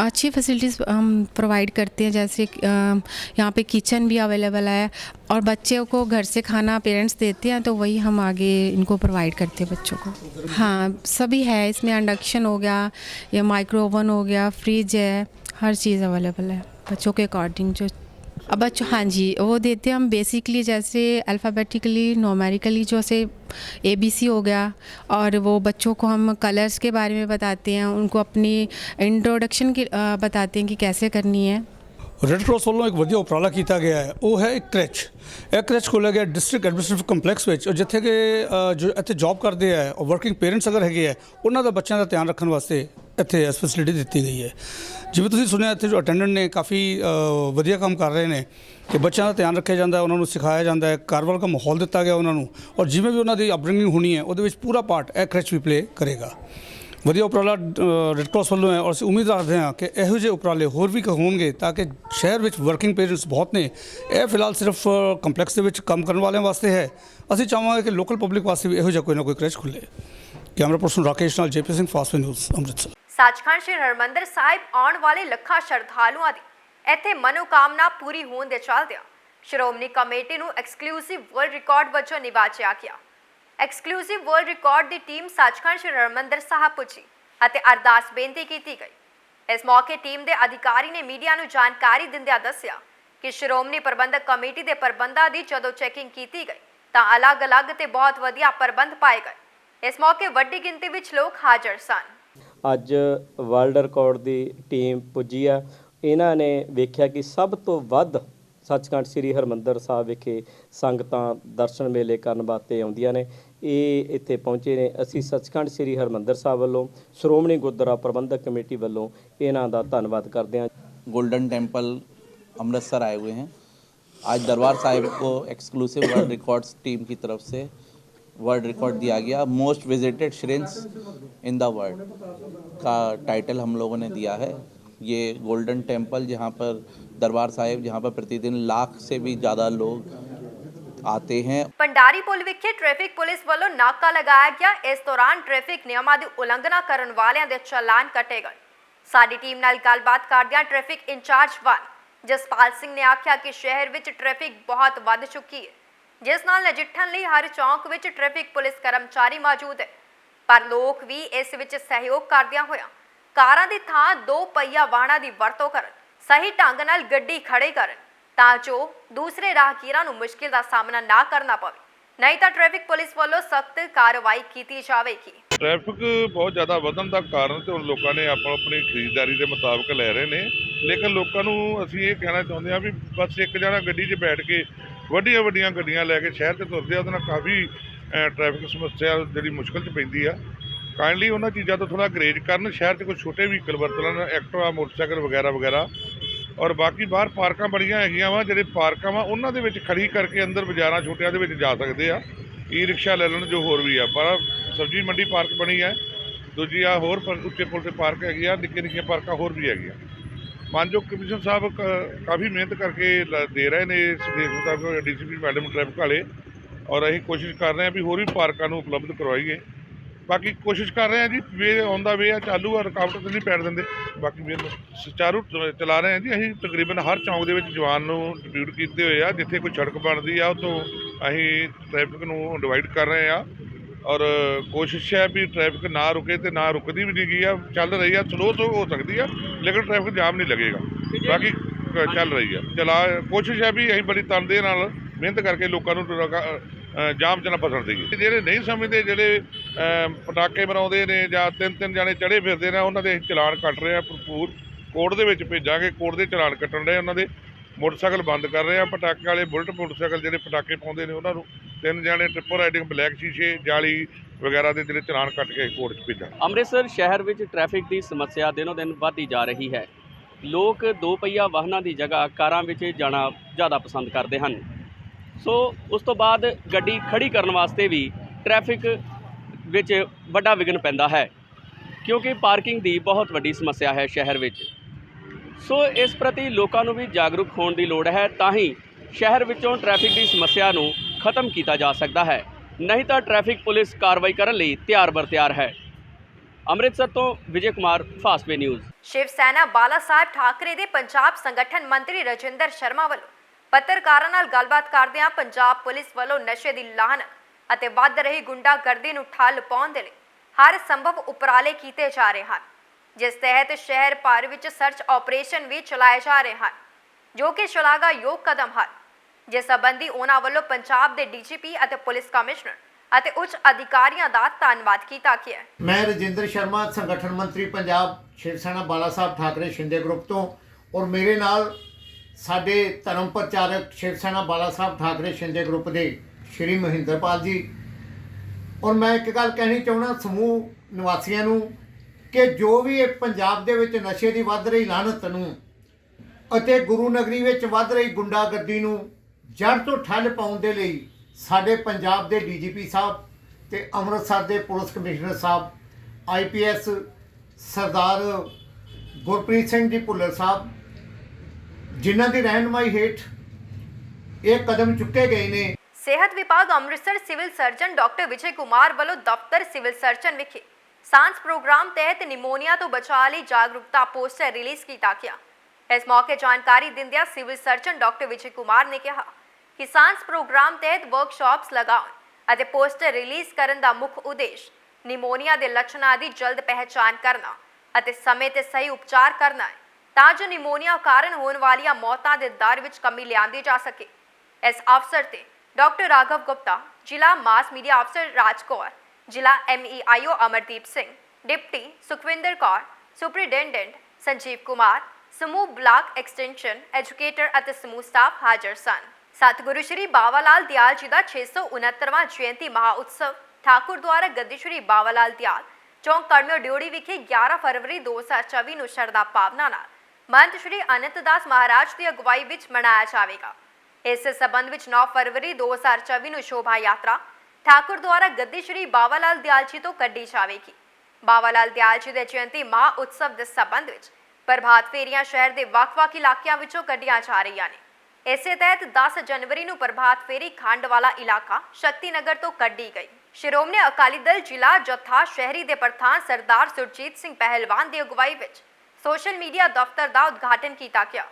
अच्छी फैसिलिटीज़ हम प्रोवाइड करते हैं, जैसे यहाँ पे किचन भी अवेलेबल है और बच्चों को घर से खाना पेरेंट्स देते हैं तो वही हम आगे इनको प्रोवाइड करते हैं बच्चों को। हाँ सभी है, इसमें इंडक्शन हो गया, या माइक्रो ओवन हो गया फ्रिज है, हर चीज़ अवेलेबल है, बच्चों के अकॉर्डिंग जो अब बच्चों हाँ जी, वो देते हैं हम बेसिकली जैसे अल्फ़ाबेटिकली नोमेरिकली जो से ए बी सी हो गया और वो बच्चों को हम कलर्स के बारे में बताते हैं, उनको अपनी इंट्रोडक्शन की बताते हैं कि कैसे करनी है। ਰੈੱਡ ਕਰਾਸ ਵੱਲੋਂ ਇੱਕ ਵਧੀਆ ਉਪਰਾਲਾ ਕੀਤਾ ਗਿਆ ਹੈ। ਉਹ ਹੈ ਇੱਕ ਕ੍ਰੈਚ। ਇਹ ਕ੍ਰੈਚ ਖੋਲ੍ਹਿਆ ਗਿਆ ਡਿਸਟ੍ਰਿਕਟ ਐਡਮਿਨਿਸਟ੍ਰੇਟਿਵ ਕੰਪਲੈਕਸ ਵਿੱਚ ਜਿੱਥੇ ਕਿ ਜੋ ਇੱਥੇ ਜੌਬ ਕਰਦੇ ਆ ਵਰਕਿੰਗ ਪੇਰੈਂਟਸ ਅਗਰ ਹੈਗੇ ਆ, ਉਹਨਾਂ ਦਾ ਬੱਚਿਆਂ ਦਾ ਧਿਆਨ ਰੱਖਣ ਵਾਸਤੇ ਇੱਥੇ ਇਸ ਫੈਸਿਲਿਟੀ ਦਿੱਤੀ ਗਈ ਹੈ। ਜਿਵੇਂ ਤੁਸੀਂ ਸੁਣਿਆ, ਇੱਥੇ ਜੋ ਅਟੈਂਡੈਂਟ ਨੇ ਕਾਫੀ ਵਧੀਆ ਕੰਮ ਕਰ ਰਹੇ ਨੇ ਕਿ ਬੱਚਿਆਂ ਦਾ ਧਿਆਨ ਰੱਖਿਆ ਜਾਂਦਾ, ਉਹਨਾਂ ਨੂੰ ਸਿਖਾਇਆ ਜਾਂਦਾ ਹੈ, ਘਰ ਵਰਗਾ ਮਾਹੌਲ ਦਿੱਤਾ ਗਿਆ ਉਹਨਾਂ ਨੂੰ ਔਰ ਜਿਵੇਂ ਵੀ ਉਹਨਾਂ ਦੀ ਅਪਬ੍ਰਿੰਗਿੰਗ ਹੋਣੀ ਹੈ, ਉਹਦੇ ਵਿੱਚ ਪੂਰਾ ਪਾਰਟ ਇਹ ਕ੍ਰੈਚ ਵੀ ਪਲੇ ਕਰੇਗਾ। ਵਧੀਆ ਉਪਰਾਲਾ ਰੈੱਡ ਕਰਾਸ ਵੱਲੋਂ ਹੈ ਔਰ ਅਸੀਂ ਉਮੀਦ ਰੱਖਦੇ ਹਾਂ ਕਿ ਇਹੋ ਜਿਹੇ ਉਪਰਾਲੇ ਹੋਰ ਵੀ ਹੋਣਗੇ ਤਾਂ ਕਿ ਸ਼ਹਿਰ ਵਿੱਚ ਵਰਕਿੰਗ ਪੇਰੈਂਟਸ ਬਹੁਤ ਨੇ। ਇਹ ਫਿਲਹਾਲ ਸਿਰਫ ਕੰਪਲੈਕਸ ਦੇ ਵਿੱਚ ਕੰਮ ਕਰਨ ਵਾਲਿਆਂ ਵਾਸਤੇ ਹੈ। ਅਸੀਂ ਚਾਹਾਂਗੇ ਕਿ ਲੋਕਲ ਪਬਲਿਕ ਵਾਸਤੇ ਵੀ ਇਹੋ ਜਿਹਾ ਕੋਈ ਨਾ ਕੋਈ ਕ੍ਰੈਚ ਖੁੱਲੇ। ਕੈਮਰਾ ਪਰਸਨ ਰਾਕੇਸ਼ ਨਾਲ JP Singh fast news Amritsar Sachkhand Sri Harmandar Sahib ਆਉਣ ਵਾਲੇ ਲੱਖਾਂ ਸ਼ਰਧਾਲੂਆਂ ਦੀ ਇੱਥੇ ਮਨੋਕਾਮਨਾ ਪੂਰੀ ਹੋਣ ਦੇ ਚੱਲਦਿਆਂ ਸ਼੍ਰੋਮਣੀ ਕਮੇਟੀ ਨੂੰ ਐਕਸਕਲੂਸਿਵ ਵਰਲਡ ਰਿਕਾਰਡ ਵਜੋਂ ਨਿਵਾਜਿਆ ਗਿਆ। ਐਕਸਕਲੂਸਿਵ ਵਰਲਡ ਰਿਕਾਰਡ ਦੀ ਟੀਮ ਸੱਚਖੰਡ ਸ੍ਰੀ ਹਰਮੰਦਰ ਸਾਹਿਬ ਪੁੱਜੀ ਅਤੇ ਅਰਦਾਸ ਬੇਨਤੀ ਕੀਤੀ ਗਈ। ਇਸ ਮੌਕੇ ਟੀਮ ਦੇ ਅਧਿਕਾਰੀ ਨੇ ਮੀਡੀਆ ਨੂੰ ਜਾਣਕਾਰੀ ਦਿੰਦਿਆਂ ਦੱਸਿਆ ਕਿ ਸ਼੍ਰੋਮਣੀ ਪ੍ਰਬੰਧਕ ਕਮੇਟੀ ਦੇ ਪ੍ਰਬੰਧਾਂ ਦੀ ਜਦੋਂ ਚੈਕਿੰਗ ਕੀਤੀ ਗਈ, ਤਾਂ ਅਲੱਗ-ਅਲੱਗ ਤੇ ਬਹੁਤ ਵਧੀਆ ਪ੍ਰਬੰਧ ਪਾਏ ਗਏ। ਇਸ ਮੌਕੇ ਵੱਡੀ ਗਿਣਤੀ ਵਿੱਚ ਲੋਕ ਹਾਜ਼ਰ ਸਨ। ਅੱਜ ਵਰਲਡ ਰਿਕਾਰਡ ਦੀ ਟੀਮ ਪੁੱਜੀ ਆ। ਇਹਨਾਂ ਨੇ ਵੇਖਿਆ ਕਿ ਸਭ ਤੋਂ ਵੱਧ ਸੱਚਖੰਡ ਸ੍ਰੀ ਹਰਮੰਦਰ ਸਾਹਿਬ ਵਿਖੇ ਸੰਗਤਾਂ ਦਰਸ਼ਨ ਮੇਲੇ ਕਰਨ ਵਾਸਤੇ ਆਉਂਦੀਆਂ ਨੇ। ਇਹ ਇੱਥੇ ਪਹੁੰਚੇ ਨੇ ਅਸੀਂ ਸੱਚਖੰਡ ਸ੍ਰੀ ਹਰਮੰਦਰ ਸਾਹਿਬ ਵੱਲੋਂ ਸ਼੍ਰੋਮਣੀ ਗੁਰਦੁਆਰਾ ਪ੍ਰਬੰਧਕ ਕਮੇਟੀ ਵੱਲੋਂ ਇਹਨਾਂ ਦਾ ਧੰਨਵਾਦ ਕਰਦੇ ਹਾਂ गोल्डन टेम्पल अमृतसर आए हुए हैं आज दरबार साहिब को एक्सक्लूसिव वर्ल्ड रिकॉर्ड्स टीम की तरफ से वर्ल्ड रिकॉर्ड दिया गया most visited shrines in the world का टाइटल हम लोगों ने दिया है ये गोल्डन टेम्पल जहाँ पर दरबार साहिब जहाँ पर प्रतिदिन लाख से भी ज़्यादा लोग ਆਤੇ ਹੈ। ਪੰਡਾਰੀ ਪੁਲ ਵਿਖੇ ਟ੍ਰੈਫਿਕ ਪੁਲਿਸ ਵੱਲੋਂ ਨਾਕਾ ਲਗਾਇਆ ਗਿਆ। ਇਸ ਦੌਰਾਨ ਟ੍ਰੈਫਿਕ ਨਿਯਮਾਂ ਦੀ ਉਲੰਘਣਾ ਕਰਨ ਵਾਲਿਆਂ ਦੇ ਚਲਾਨ ਕੱਟੇ ਗਏ। ਸਾਡੀ ਟੀਮ ਨਾਲ ਗੱਲਬਾਤ ਕਰਦਿਆਂ ਟ੍ਰੈਫਿਕ ਇੰਚਾਰਜ ਵਾਲ ਜਸਪਾਲ ਸਿੰਘ ਨੇ ਆਖਿਆ ਕਿ ਸ਼ਹਿਰ ਵਿੱਚ ਟ੍ਰੈਫਿਕ ਬਹੁਤ ਵੱਧ ਚੁੱਕੀ ਹੈ। ਜਿਸ ਨਾਲ ਨਜਿੱਠਣ ਲਈ ਹਰ ਚੌਂਕ ਵਿੱਚ ਟ੍ਰੈਫਿਕ ਪੁਲਿਸ ਕਰਮਚਾਰੀ ਮੌਜੂਦ ਹੈ। ਪਰ ਲੋਕ ਵੀ ਇਸ ਵਿੱਚ ਸਹਿਯੋਗ ਕਰਦਿਆਂ ਹੋਇਆਂ ਕਾਰਾਂ ਦੀ ਥਾਂ ਦੋ ਪਹੀਆ ਵਾਹਨਾਂ ਦੀ ਵਰਤੋਂ ਕਰਨ, ਸਹੀ ਢੰਗ ਨਾਲ ਗੱਡੀ ਖੜੇ ਕਰਨ ਤਾਂ ਜੋ ਦੂਸਰੇ ਰਾਹਗੀਰਾਂ ਨੂੰ ਮੁਸ਼ਕਿਲ ਦਾ ਸਾਹਮਣਾ ਨਾ ਕਰਨਾ ਪਵੇ। ਨਹੀਂ ਤਾਂ ਟ੍ਰੈਫਿਕ ਪੁਲਿਸ ਵੱਲੋਂ ਸਖਤ ਕਾਰਵਾਈ ਕੀਤੀ ਜਾਵੇਗੀ। ਟ੍ਰੈਫਿਕ ਬਹੁਤ ਜ਼ਿਆਦਾ ਵਧਣ ਦਾ ਕਾਰਨ ਤੇ ਹੁਣ ਲੋਕਾਂ ਨੇ ਆਪੋ ਆਪਣੀ ਖਰੀਦਦਾਰੀ ਦੇ ਮੁਤਾਬਕ ਲੈ ਰਹੇ ਨੇ। ਲੇਕਿਨ ਲੋਕਾਂ ਨੂੰ ਅਸੀਂ ਇਹ ਕਹਿਣਾ ਚਾਹੁੰਦੇ ਹਾਂ ਵੀ ਬਸ ਇੱਕ ਜਣਾ ਗੱਡੀ 'ਚ ਬੈਠ ਕੇ ਵੱਡੀਆਂ ਵੱਡੀਆਂ ਗੱਡੀਆਂ ਲੈ ਕੇ ਸ਼ਹਿਰ 'ਚ ਤੁਰਦੇ ਆ, ਉਹਦੇ ਨਾਲ ਕਾਫੀ ਟ੍ਰੈਫਿਕ ਸਮੱਸਿਆ ਜਿਹੜੀ ਮੁਸ਼ਕਲ 'ਚ ਪੈਂਦੀ ਆ। ਕਾਇੰਡਲੀ ਉਹਨਾਂ ਚੀਜ਼ਾਂ ਤੋਂ ਥੋੜਾ ਗਰੇਜ ਕਰਨ। ਸ਼ਹਿਰ 'ਚ ਕੋਈ ਛੋਟੇ ਵਹੀਕਲ ਵਰਤ ਲੈਣ ਐਕਟਿਵਾ, ਮੋਟਰਸਾਈਕਲ ਵਗੈਰਾ ਵਗੈਰਾ। ਔਰ ਬਾਕੀ ਬਾਹਰ ਪਾਰਕਾਂ ਬੜੀਆਂ ਹੈਗੀਆਂ ਵਾ, ਜਿਹੜੇ ਪਾਰਕਾਂ ਵਾ, ਉਹਨਾਂ ਦੇ ਵਿੱਚ ਖੜੀ ਕਰਕੇ ਅੰਦਰ ਬਾਜ਼ਾਰਾਂ, ਛੋਟਿਆਂ ਦੇ ਵਿੱਚ ਜਾ ਸਕਦੇ ਆ। ਈ ਰਿਕਸ਼ਾ ਲੈ ਲੈਣ ਜੋ ਹੋਰ ਵੀ ਆ। ਪਰ ਸਬਜ਼ੀ ਮੰਡੀ ਪਾਰਕ ਬਣੀ ਹੈ ਦੂਜੀ ਆ ਹੋਰ ਪਰ- ਉੱਚੇ ਪੁਲ ਤੇ ਪਾਰਕ ਹੈਗੀ ਆ ਨਿੱਕੀਆਂ ਨਿੱਕੀਆਂ ਪਾਰਕਾਂ ਹੋਰ ਵੀ ਹੈਗੀਆਂ। ਮਾਨਯੋਗ ਕਮਿਸ਼ਨ ਸਾਹਿਬ ਕ- ਕਾਫੀ ਮਿਹਨਤ ਕਰਕੇ ਲ- ਦੇ ਰਹੇ ਨੇ ਇਸ ਦੇਸ਼ ਮੁਤਾਬਕ ਡੀਸੀਪੀ ਮੈਡਮ ਟ੍ਰੈਫਿਕ ਵਾਲੇ। ਔਰ ਅਸੀਂ ਕੋਸ਼ਿਸ਼ ਕਰ ਰਹੇ ਹਾਂ ਵੀ ਹੋਰ ਵੀ ਪਾਰਕਾਂ ਨੂੰ ਉਪਲਬਧ ਕਰਵਾਈਏ। ਬਾਕੀ ਕੋਸ਼ਿਸ਼ ਕਰ ਰਹੇ ਹਾਂ ਜੀ ਵੇ ਆਉਂਦਾ ਵੇ ਆ, ਚਾਲੂ ਆ, ਰੁਕਾਵਟ ਤੇ ਨਹੀਂ ਪੈਣ ਦਿੰਦੇ। ਬਾਕੀ ਵੇ ਸੁਚਾਰੂ ਚਲਾ ਰਹੇ ਹਾਂ ਜੀ, ਅਸੀਂ ਤਕਰੀਬਨ ਹਰ ਚੌਂਕ ਦੇ ਵਿੱਚ ਜਵਾਨ ਨੂੰ ਡਿਪਿਊਟ ਕੀਤੇ ਹੋਏ ਆ, ਜਿੱਥੇ ਕੋਈ ਸੜਕ ਬਣਦੀ ਆ, ਉਤੋਂ ਅਸੀਂ ਟ੍ਰੈਫਿਕ ਨੂੰ ਡਿਵਾਈਡ ਕਰ ਰਹੇ ਆ ਔਰ ਕੋਸ਼ਿਸ਼ ਹੈ ਵੀ ਟ੍ਰੈਫਿਕ ਨਾ ਰੁਕੇ ਤੇ ਨਾ ਰੁਕਦੀ ਵੀ ਨਹੀਂ ਗਈ ਆ, ਚੱਲ ਰਹੀ ਆ ਸਲੋ ਤੋਂ ਹੋ ਸਕਦੀ ਆ, ਲੇਕਿਨ ਟ੍ਰੈਫਿਕ ਜਾਮ ਨਹੀਂ ਲੱਗੇਗਾ। ਬਾਕੀ ਚੱਲ ਰਹੀ ਆ। ਚਲਾ, ਕੋਸ਼ਿਸ਼ ਹੈ ਵੀ ਅਸੀਂ ਬੜੀ ਤਨਦੇਹ ਨਾਲ ਮਿਹਨਤ ਕਰਕੇ ਲੋਕਾਂ ਨੂੰ ਜਾਮ 'ਚ ਨਾ ਫਸਣ ਦੇਈਏ। ਜਿਹੜੇ ਨਹੀਂ ਸਮਝਦੇ, ਜਿਹੜੇ ਪਟਾਕੇ ਬਣਾਉਂਦੇ ਨੇ ਜਾਂ ਤਿੰਨ ਤਿੰਨ ਜਾਣੇ ਚੜੇ ਫਿਰਦੇ ਨੇ, ਉਹਨਾਂ ਦੇ ਅਸੀਂ ਚਲਾਨ ਕੱਟ ਰਹੇ ਆ ਭਰਪੂਰ। ਕੋਰਟ ਦੇ ਵਿੱਚ ਭੇਜਾਂਗੇ, ਕੋਰਟ ਦੇ ਚਲਾਨ ਕੱਟਣ ਰਹੇ ਉਹਨਾਂ ਦੇ ਮੋਟਰਸਾਈਕਲ ਬੰਦ ਕਰ ਰਹੇ ਆ। ਪਟਾਕੇ ਵਾਲੇ ਬੁਲਟ ਮੋਟਰਸਾਈਕਲ ਜਿਹੜੇ ਪਟਾਕੇ ਪਾਉਂਦੇ ਨੇ, ਉਹਨਾਂ ਨੂੰ ਤਿੰਨ ਜਾਣੇ ਟ੍ਰਿਪਲ ਰਾਈਡਿੰਗ, ਬਲੈਕ ਸ਼ੀਸ਼ੇ, ਜਾਲੀ ਵਗੈਰਾ ਦੇ ਜਿਹੜੇ ਚਲਾਨ ਕੱਟ ਕੇ ਕੋਰਟ 'ਚ ਭੇਜਾਂਗੇ। ਅੰਮ੍ਰਿਤਸਰ ਸ਼ਹਿਰ ਵਿੱਚ ਟ੍ਰੈਫਿਕ ਦੀ ਸਮੱਸਿਆ ਦਿਨੋ ਦਿਨ ਵੱਧਦੀ ਜਾ ਰਹੀ ਹੈ। ਲੋਕ ਦੋ ਪਹੀਆ ਵਾਹਨਾਂ ਦੀ ਜਗ੍ਹਾ ਕਾਰਾਂ ਵਿੱਚ ਜਾਣਾ ਜ਼ਿਆਦਾ ਪਸੰਦ ਕਰਦੇ ਹਨ। ਸੋ ਉਸ ਤੋਂ ਬਾਅਦ ਗੱਡੀ ਖੜੀ ਕਰਨ ਵਾਸਤੇ ਵੀ ਟ੍ਰੈਫਿਕ ਵਿੱਚ ਵੱਡਾ ਵਿਘਨ ਪੈਂਦਾ ਹੈ, ਕਿਉਂਕਿ ਪਾਰਕਿੰਗ ਦੀ ਬਹੁਤ ਵੱਡੀ ਸਮੱਸਿਆ ਹੈ ਸ਼ਹਿਰ ਵਿੱਚ। ਸੋ ਇਸ ਪ੍ਰਤੀ ਲੋਕਾਂ ਨੂੰ ਵੀ ਜਾਗਰੂਕ ਹੋਣ ਦੀ ਲੋੜ ਹੈ ਤਾਂ ਹੀ ਸ਼ਹਿਰ ਵਿੱਚੋਂ ਟ੍ਰੈਫਿਕ ਦੀ ਸਮੱਸਿਆ ਨੂੰ ਖਤਮ ਕੀਤਾ ਜਾ ਸਕਦਾ ਹੈ। ਨਹੀਂ ਤਾਂ ਟ੍ਰੈਫਿਕ ਪੁਲਿਸ ਕਾਰਵਾਈ ਕਰਨ ਲਈ ਤਿਆਰ ਬਰ ਤਿਆਰ ਹੈ। ਅੰਮ੍ਰਿਤਸਰ ਤੋਂ ਵਿਜੇ ਕੁਮਾਰ, ਫਾਸਟਵੇ ਨਿਊਜ਼। ਸ਼ਿਵ ਸੈਨਾ ਬਾਲਾ ਸਾਹਿਬ ਠਾਕਰੇ ਦੇ ਪੰਜਾਬ ਸੰਗਠਨ ਮੰਤਰੀ ਰਜਿੰਦਰ ਸ਼ਰਮਾ ਵੱਲੋਂ ਪੱਤਰਕਾਰਾਂ ਨਾਲ ਗੱਲਬਾਤ ਕਰਦਿਆਂ ਪੰਜਾਬ ਪੁਲਿਸ ਵੱਲੋਂ ਨਸ਼ੇ ਦੀ ਲਾਹਨਤ ਅਤੇ ਵੱਧ ਰਹੀ ਗੁੰਡਾਗਰਦੀ ਨੂੰ ਠੱਲ ਪਾਉਣ ਦੇ ਲਈ ਹਰ ਸੰਭਵ ਉਪਰਾਲੇ ਕੀਤੇ ਜਾ ਰਹੇ ਹਨ, ਜਿਸ ਤਹਿਤ ਸ਼ਹਿਰ ਭਰ ਵਿੱਚ ਸਰਚ ਆਪਰੇਸ਼ਨ ਵੀ ਚਲਾਏ ਜਾ ਰਹੇ ਹਨ, ਜੋ ਕਿ ਸ਼ਲਾਘਾਯੋਗ ਕਦਮ ਹਨ। ਜਿਸ ਸੰਬੰਧੀ ਉਹਨਾਂ ਵੱਲੋਂ ਪੰਜਾਬ ਦੇ ਡੀਜੀਪੀ ਅਤੇ ਪੁਲਿਸ ਕਮਿਸ਼ਨਰ ਅਤੇ ਉੱਚ ਅਧਿਕਾਰੀਆਂ ਦਾ ਧੰਨਵਾਦ ਕੀਤਾ ਗਿਆ ਮੈਂ ਰਜਿੰਦਰ ਸ਼ਰਮਾ, ਸੰਗਠਨ ਮੰਤਰੀ ਪੰਜਾਬ ਸ਼ਿਵ ਸੈਨਾ, ਬਾਲਾ ਸਾਹਿਬ ਠਾਕਰੇ, ਸ਼ਿੰਦੇ ਗਰੁੱਪ ਤੋਂ ਔਰ ਮੇਰੇ ਨਾਲ ਸਾਡੇ ਧਰਮ ਪ੍ਰਚਾਰਕ ਸ਼ਿਵ ਬਾਲਾ ਸਾਹਿਬ ਠਾਕਰੇ, ਸ਼ਿੰਦੇ ਗਰੁੱਪ ਦੇ ਸ਼੍ਰੀ ਮਹਿੰਦਰਪਾਲ ਜੀ। ਔਰ ਮੈਂ ਇੱਕ ਗੱਲ ਕਹਿਣੀ ਚਾਹੁੰਦਾ ਸਮੂਹ ਨਿਵਾਸੀਆਂ ਨੂੰ ਕਿ ਜੋ ਵੀ ਇਹ ਪੰਜਾਬ ਦੇ ਵਿੱਚ ਨਸ਼ੇ ਦੀ ਵੱਧ ਰਹੀ ਲਾਹਨਤ ਨੂੰ ਅਤੇ ਗੁਰੂ ਨਗਰੀ ਵਿੱਚ ਵੱਧ ਰਹੀ ਗੁੰਡਾਗਰਦੀ ਨੂੰ ਜੜ ਤੋਂ ਠੱਲ ਪਾਉਣ ਦੇ ਲਈ ਸਾਡੇ ਪੰਜਾਬ ਦੇ ਡੀਜੀਪੀ ਸਾਹਿਬ ਤੇ ਅੰਮ੍ਰਿਤਸਰ ਦੇ police commissioner Sahib IPS Sardar Gurpreet Singh ji Bhullar Sahib, ਜਿਨ੍ਹਾਂ ਦੀ ਰਹਿਨੁਮਾਈ ਹੇਠ ਇਹ ਕਦਮ ਚੁੱਕੇ ਗਏ ਨੇ। ਸਿਹਤ ਵਿਭਾਗ Amritsar civil surgeon doctor Vijay Kumar ਵੱਲੋਂ ਦਫ਼ਤਰ ਸਿਵਲ ਸਰਜਨ ਵਿਖੇ ਸਾਂਸ ਪ੍ਰੋਗਰਾਮ ਤਹਿਤ ਨਿਮੋਨੀਆ ਤੋਂ ਬਚਾਅ ਲਈ ਜਾਗਰੂਕਤਾ ਪੋਸਟਰ ਰਿਲੀਜ਼ ਕੀਤਾ ਗਿਆ। ਇਸ ਮੌਕੇ ਜਾਣਕਾਰੀ ਦਿੰਦਿਆਂ civil surgeon doctor Vijay Kumar ਨੇ ਕਿਹਾ ਕਿ ਸਾਂਸ ਪ੍ਰੋਗਰਾਮ ਤਹਿਤ ਵਰਕਸ਼ਾਪਸ ਲਗਾਉਣ ਅਤੇ ਪੋਸਟਰ ਰਿਲੀਜ਼ ਕਰਨ ਦਾ ਮੁੱਖ ਉਦੇਸ਼ ਨਿਮੋਨੀਆ ਦੇ ਲੱਛਣਾਂ ਦੀ ਜਲਦ ਪਹਿਚਾਣ ਕਰਨਾ ਅਤੇ ਸਮੇਂ ਤੇ ਸਹੀ ਉਪਚਾਰ ਕਰਨਾ ਹੈ, ਤਾਂ ਜੋ ਨਿਮੋਨੀਆ ਕਾਰਨ ਹੋਣ ਵਾਲੀਆਂ ਮੌਤਾਂ ਦੇ ਦਰ ਵਿੱਚ ਕਮੀ ਲਿਆਂਦੀ ਜਾ ਸਕੇ। ਇਸ ਅਵਸਰ ਤੇ ਡਾਕਟਰ ਰਾਘਵ ਗੁਪਤਾ ਜ਼ਿਲ੍ਹਾ ਮਾਸ ਮੀਡੀਆ ਅਫਸਰ ਰਾਜਕੌਰ ਜ਼ਿਲ੍ਹਾ MEIO Amardeep Singh deputy Sukhwinder Kaur superintendent Sanjeev Kumar ਸਮੂਹ ਬਲਾਕ ਐਕਸਟੈਂਸ਼ਨ ਐਜੂਕੇਟਰ ਅਤੇ ਸਮੂਹ ਸਟਾਫ ਹਾਜ਼ਰ ਸਨ। ਸਤਿਗੁਰੂ ਸ਼੍ਰੀ ਬਾਵਾ ਲਾਲ ਦਿਆਲ ਜੀ ਦਾ 669ਵਾਂ ਜਯੰਤੀ ਮਹਾ ਉਤਸਵ ਠਾਕੁਰ ਦੁਆਰਾ ਗੱਦੀ ਸ਼੍ਰੀ ਬਾਵਾ ਲਾਲ ਦਿਆਲ ਚੌਂਕ ਕਰਮਿਓ ਡਿਓੜੀ ਵਿਖੇ 11 ਫਰਵਰੀ 2024 ਨੂੰ ਸ਼ਰਧਾ ਭਾਵਨਾ ਨਾਲ। ਮੰਤ ਸ਼੍ਰੀ ਅਨੰਤ ਦਾਸ ਮਹਾਰਾਜ ਦੀ ਅਗਵਾਈ ਵਿੱਚ ਮਨਾਇਆ ਜਾਵੇਗਾ। ਇਸ ਸਬੰਧ ਵਿੱਚ 9 ਫਰਵਰੀ 2024 ਨੂੰ ਸ਼ੋਭਾ ਯਾਤਰਾ ਠਾਕੁਰ ਦੁਆਰਾ ਗੱਦੀ ਸ਼੍ਰੀ ਬਾਵਾ ਲਾਲ ਦਿਆਲ ਜੀ ਤੋਂ ਕੱਢੀ ਜਾਵੇਗੀ। ਬਾਵਾ ਲਾਲ ਦਿਆਲ ਦੇ ਜਯੰਤੀ ਮਹਾ ਉਤਸਵ ਦੇ ਸਬੰਧ ਵਿੱਚ ਪ੍ਰਭਾਤ ਫੇਰੀਆਂ ਸ਼ਹਿਰ ਦੇ ਵੱਖ-ਵੱਖ ਇਲਾਕਿਆਂ ਵਿੱਚੋਂ ਕੱਢੀਆਂ ਜਾ ਰਹੀਆਂ ਨੇ। ਇਸੇ ਤਹਿਤ 10 ਜਨਵਰੀ ਨੂੰ ਪ੍ਰਭਾਤ ਫੇਰੀ ਖੰਡ ਵਾਲਾ ਇਲਾਕਾ ਸ਼ਕਤੀ ਨਗਰ ਤੋਂ ਕੱਢੀ ਗਈ। ਸ਼੍ਰੋਮਣੀ ਅਕਾਲੀ ਦਲ ਜ਼ਿਲ੍ਹਾ ਜਥਾ ਸ਼ਹਿਰੀ ਦੇ ਪ੍ਰਧਾਨ ਸਰਦਾਰ ਸੁਰਜੀਤ ਸਿੰਘ ਪਹਿਲਵਾਨ ਦੀ ਅਗਵਾਈ ਵਿੱਚ ਸੋਸ਼ਲ ਮੀਡੀਆ ਦਫ਼ਤਰ ਦਾ ਉਦਘਾਟਨ ਕੀਤਾ ਗਿਆ।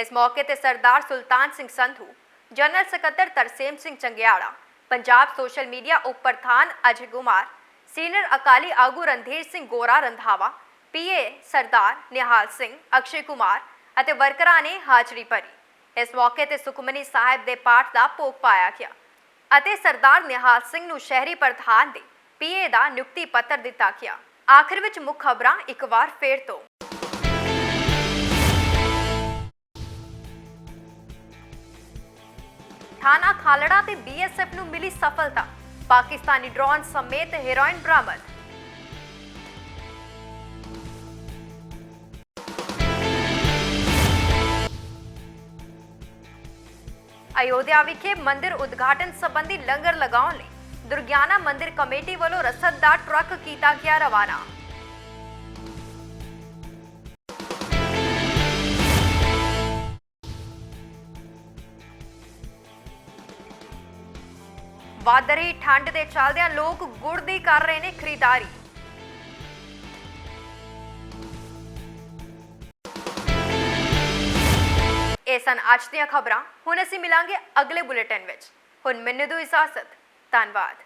ਇਸ ਮੌਕੇ ਤੇ ਸਰਦਾਰ ਸੁਲਤਾਨ ਸਿੰਘ ਸੰਧੂ, ਜਨਰਲ ਸਕੱਤਰ ਤਰਸੇਮ ਸਿੰਘ ਚੰਗਿਆੜਾ, ਪੰਜਾਬ ਸੋਸ਼ਲ ਮੀਡੀਆ ਉਪ ਅਜੇ ਕੁਮਾਰ, ਸੀਨੀਅਰ ਅਕਾਲੀ ਆਗੂ ਰਣਧੀਰ ਸਿੰਘ ਗੋਰਾ ਰੰਧਾਵਾ, ਪੀਏ ਸਰਦਾਰ ਨਿਹਾਲ ਸਿੰਘ, ਅਕਸ਼ੇ ਕੁਮਾਰ ਅਤੇ ਵਰਕਰਾਂ ਨੇ ਹਾਜ਼ਰੀ ਭਰੀ। ਇਸ ਮੌਕੇ ਤੇ ਸੁਖਮਨੀ ਸਾਹਿਬ ਦੇ ਪਾਠ ਦਾ ਭੋਗ ਪਾਇਆ ਗਿਆ ਅਤੇ ਸਰਦਾਰ ਨਿਹਾਲ ਸਿੰਘ ਨੂੰ ਸ਼ਹਿਰੀ ਪ੍ਰਧਾਨ ਦੇ ਪੀਏ ਦਾ ਨਿਯੁਕਤੀ ਪੱਤਰ ਦਿੱਤਾ ਗਿਆ। ਆਖਿਰ ਵਿੱਚ ਮੁੱਖ ਖਬਰਾਂ ਇੱਕ ਵਾਰ ਫੇਰ ਤੋਂ। ਥਾਣਾ ਖਾਲੜਾ ਤੇ ਬੀਐਸਐਫ ਨੂੰ ਮਿਲੀ ਸਫਲਤਾ। ਪਾਕਿਸਤਾਨੀ ਡਰੋਨ ਸਮੇਤ ਹੈਰੋਇਨ ਬਰਾਮਦ। ਅਯੋਧਿਆ ਵਿਖੇ ਮੰਦਿਰ ਉਦਘਾਟਨ ਸੰਬੰਧੀ ਲੰਗਰ ਲਗਾਉਣ ਲਈ ਦੁਰਗਿਆਨਾ ਮੰਦਿਰ ਕਮੇਟੀ ਵੱਲੋਂ ਰਸਦ ਦਾ ਟਰੱਕ ਕੀਤਾ ਗਿਆ ਰਵਾਨਾ। ਵੱਧ ਰਹੀ ਠੰਡ ਦੇ ਚੱਲਦਿਆਂ ਲੋਕ ਗੁੜ ਦੀ ਕਰ ਰਹੇ ਨੇ ਖਰੀਦਦਾਰੀ। ਇਹ ਸਨ ਅੱਜ ਦੀਆਂ ਖਬਰਾਂ। ਹੁਣ ਅਸੀਂ ਮਿਲਾਂਗੇ ਅਗਲੇ ਬੁਲੇਟਿਨ ਵਿੱਚ। ਹੁਣ ਮੈਨੂੰ ਦਿਓ ਇਜਾਜ਼ਤ। ਧੰਨਵਾਦ।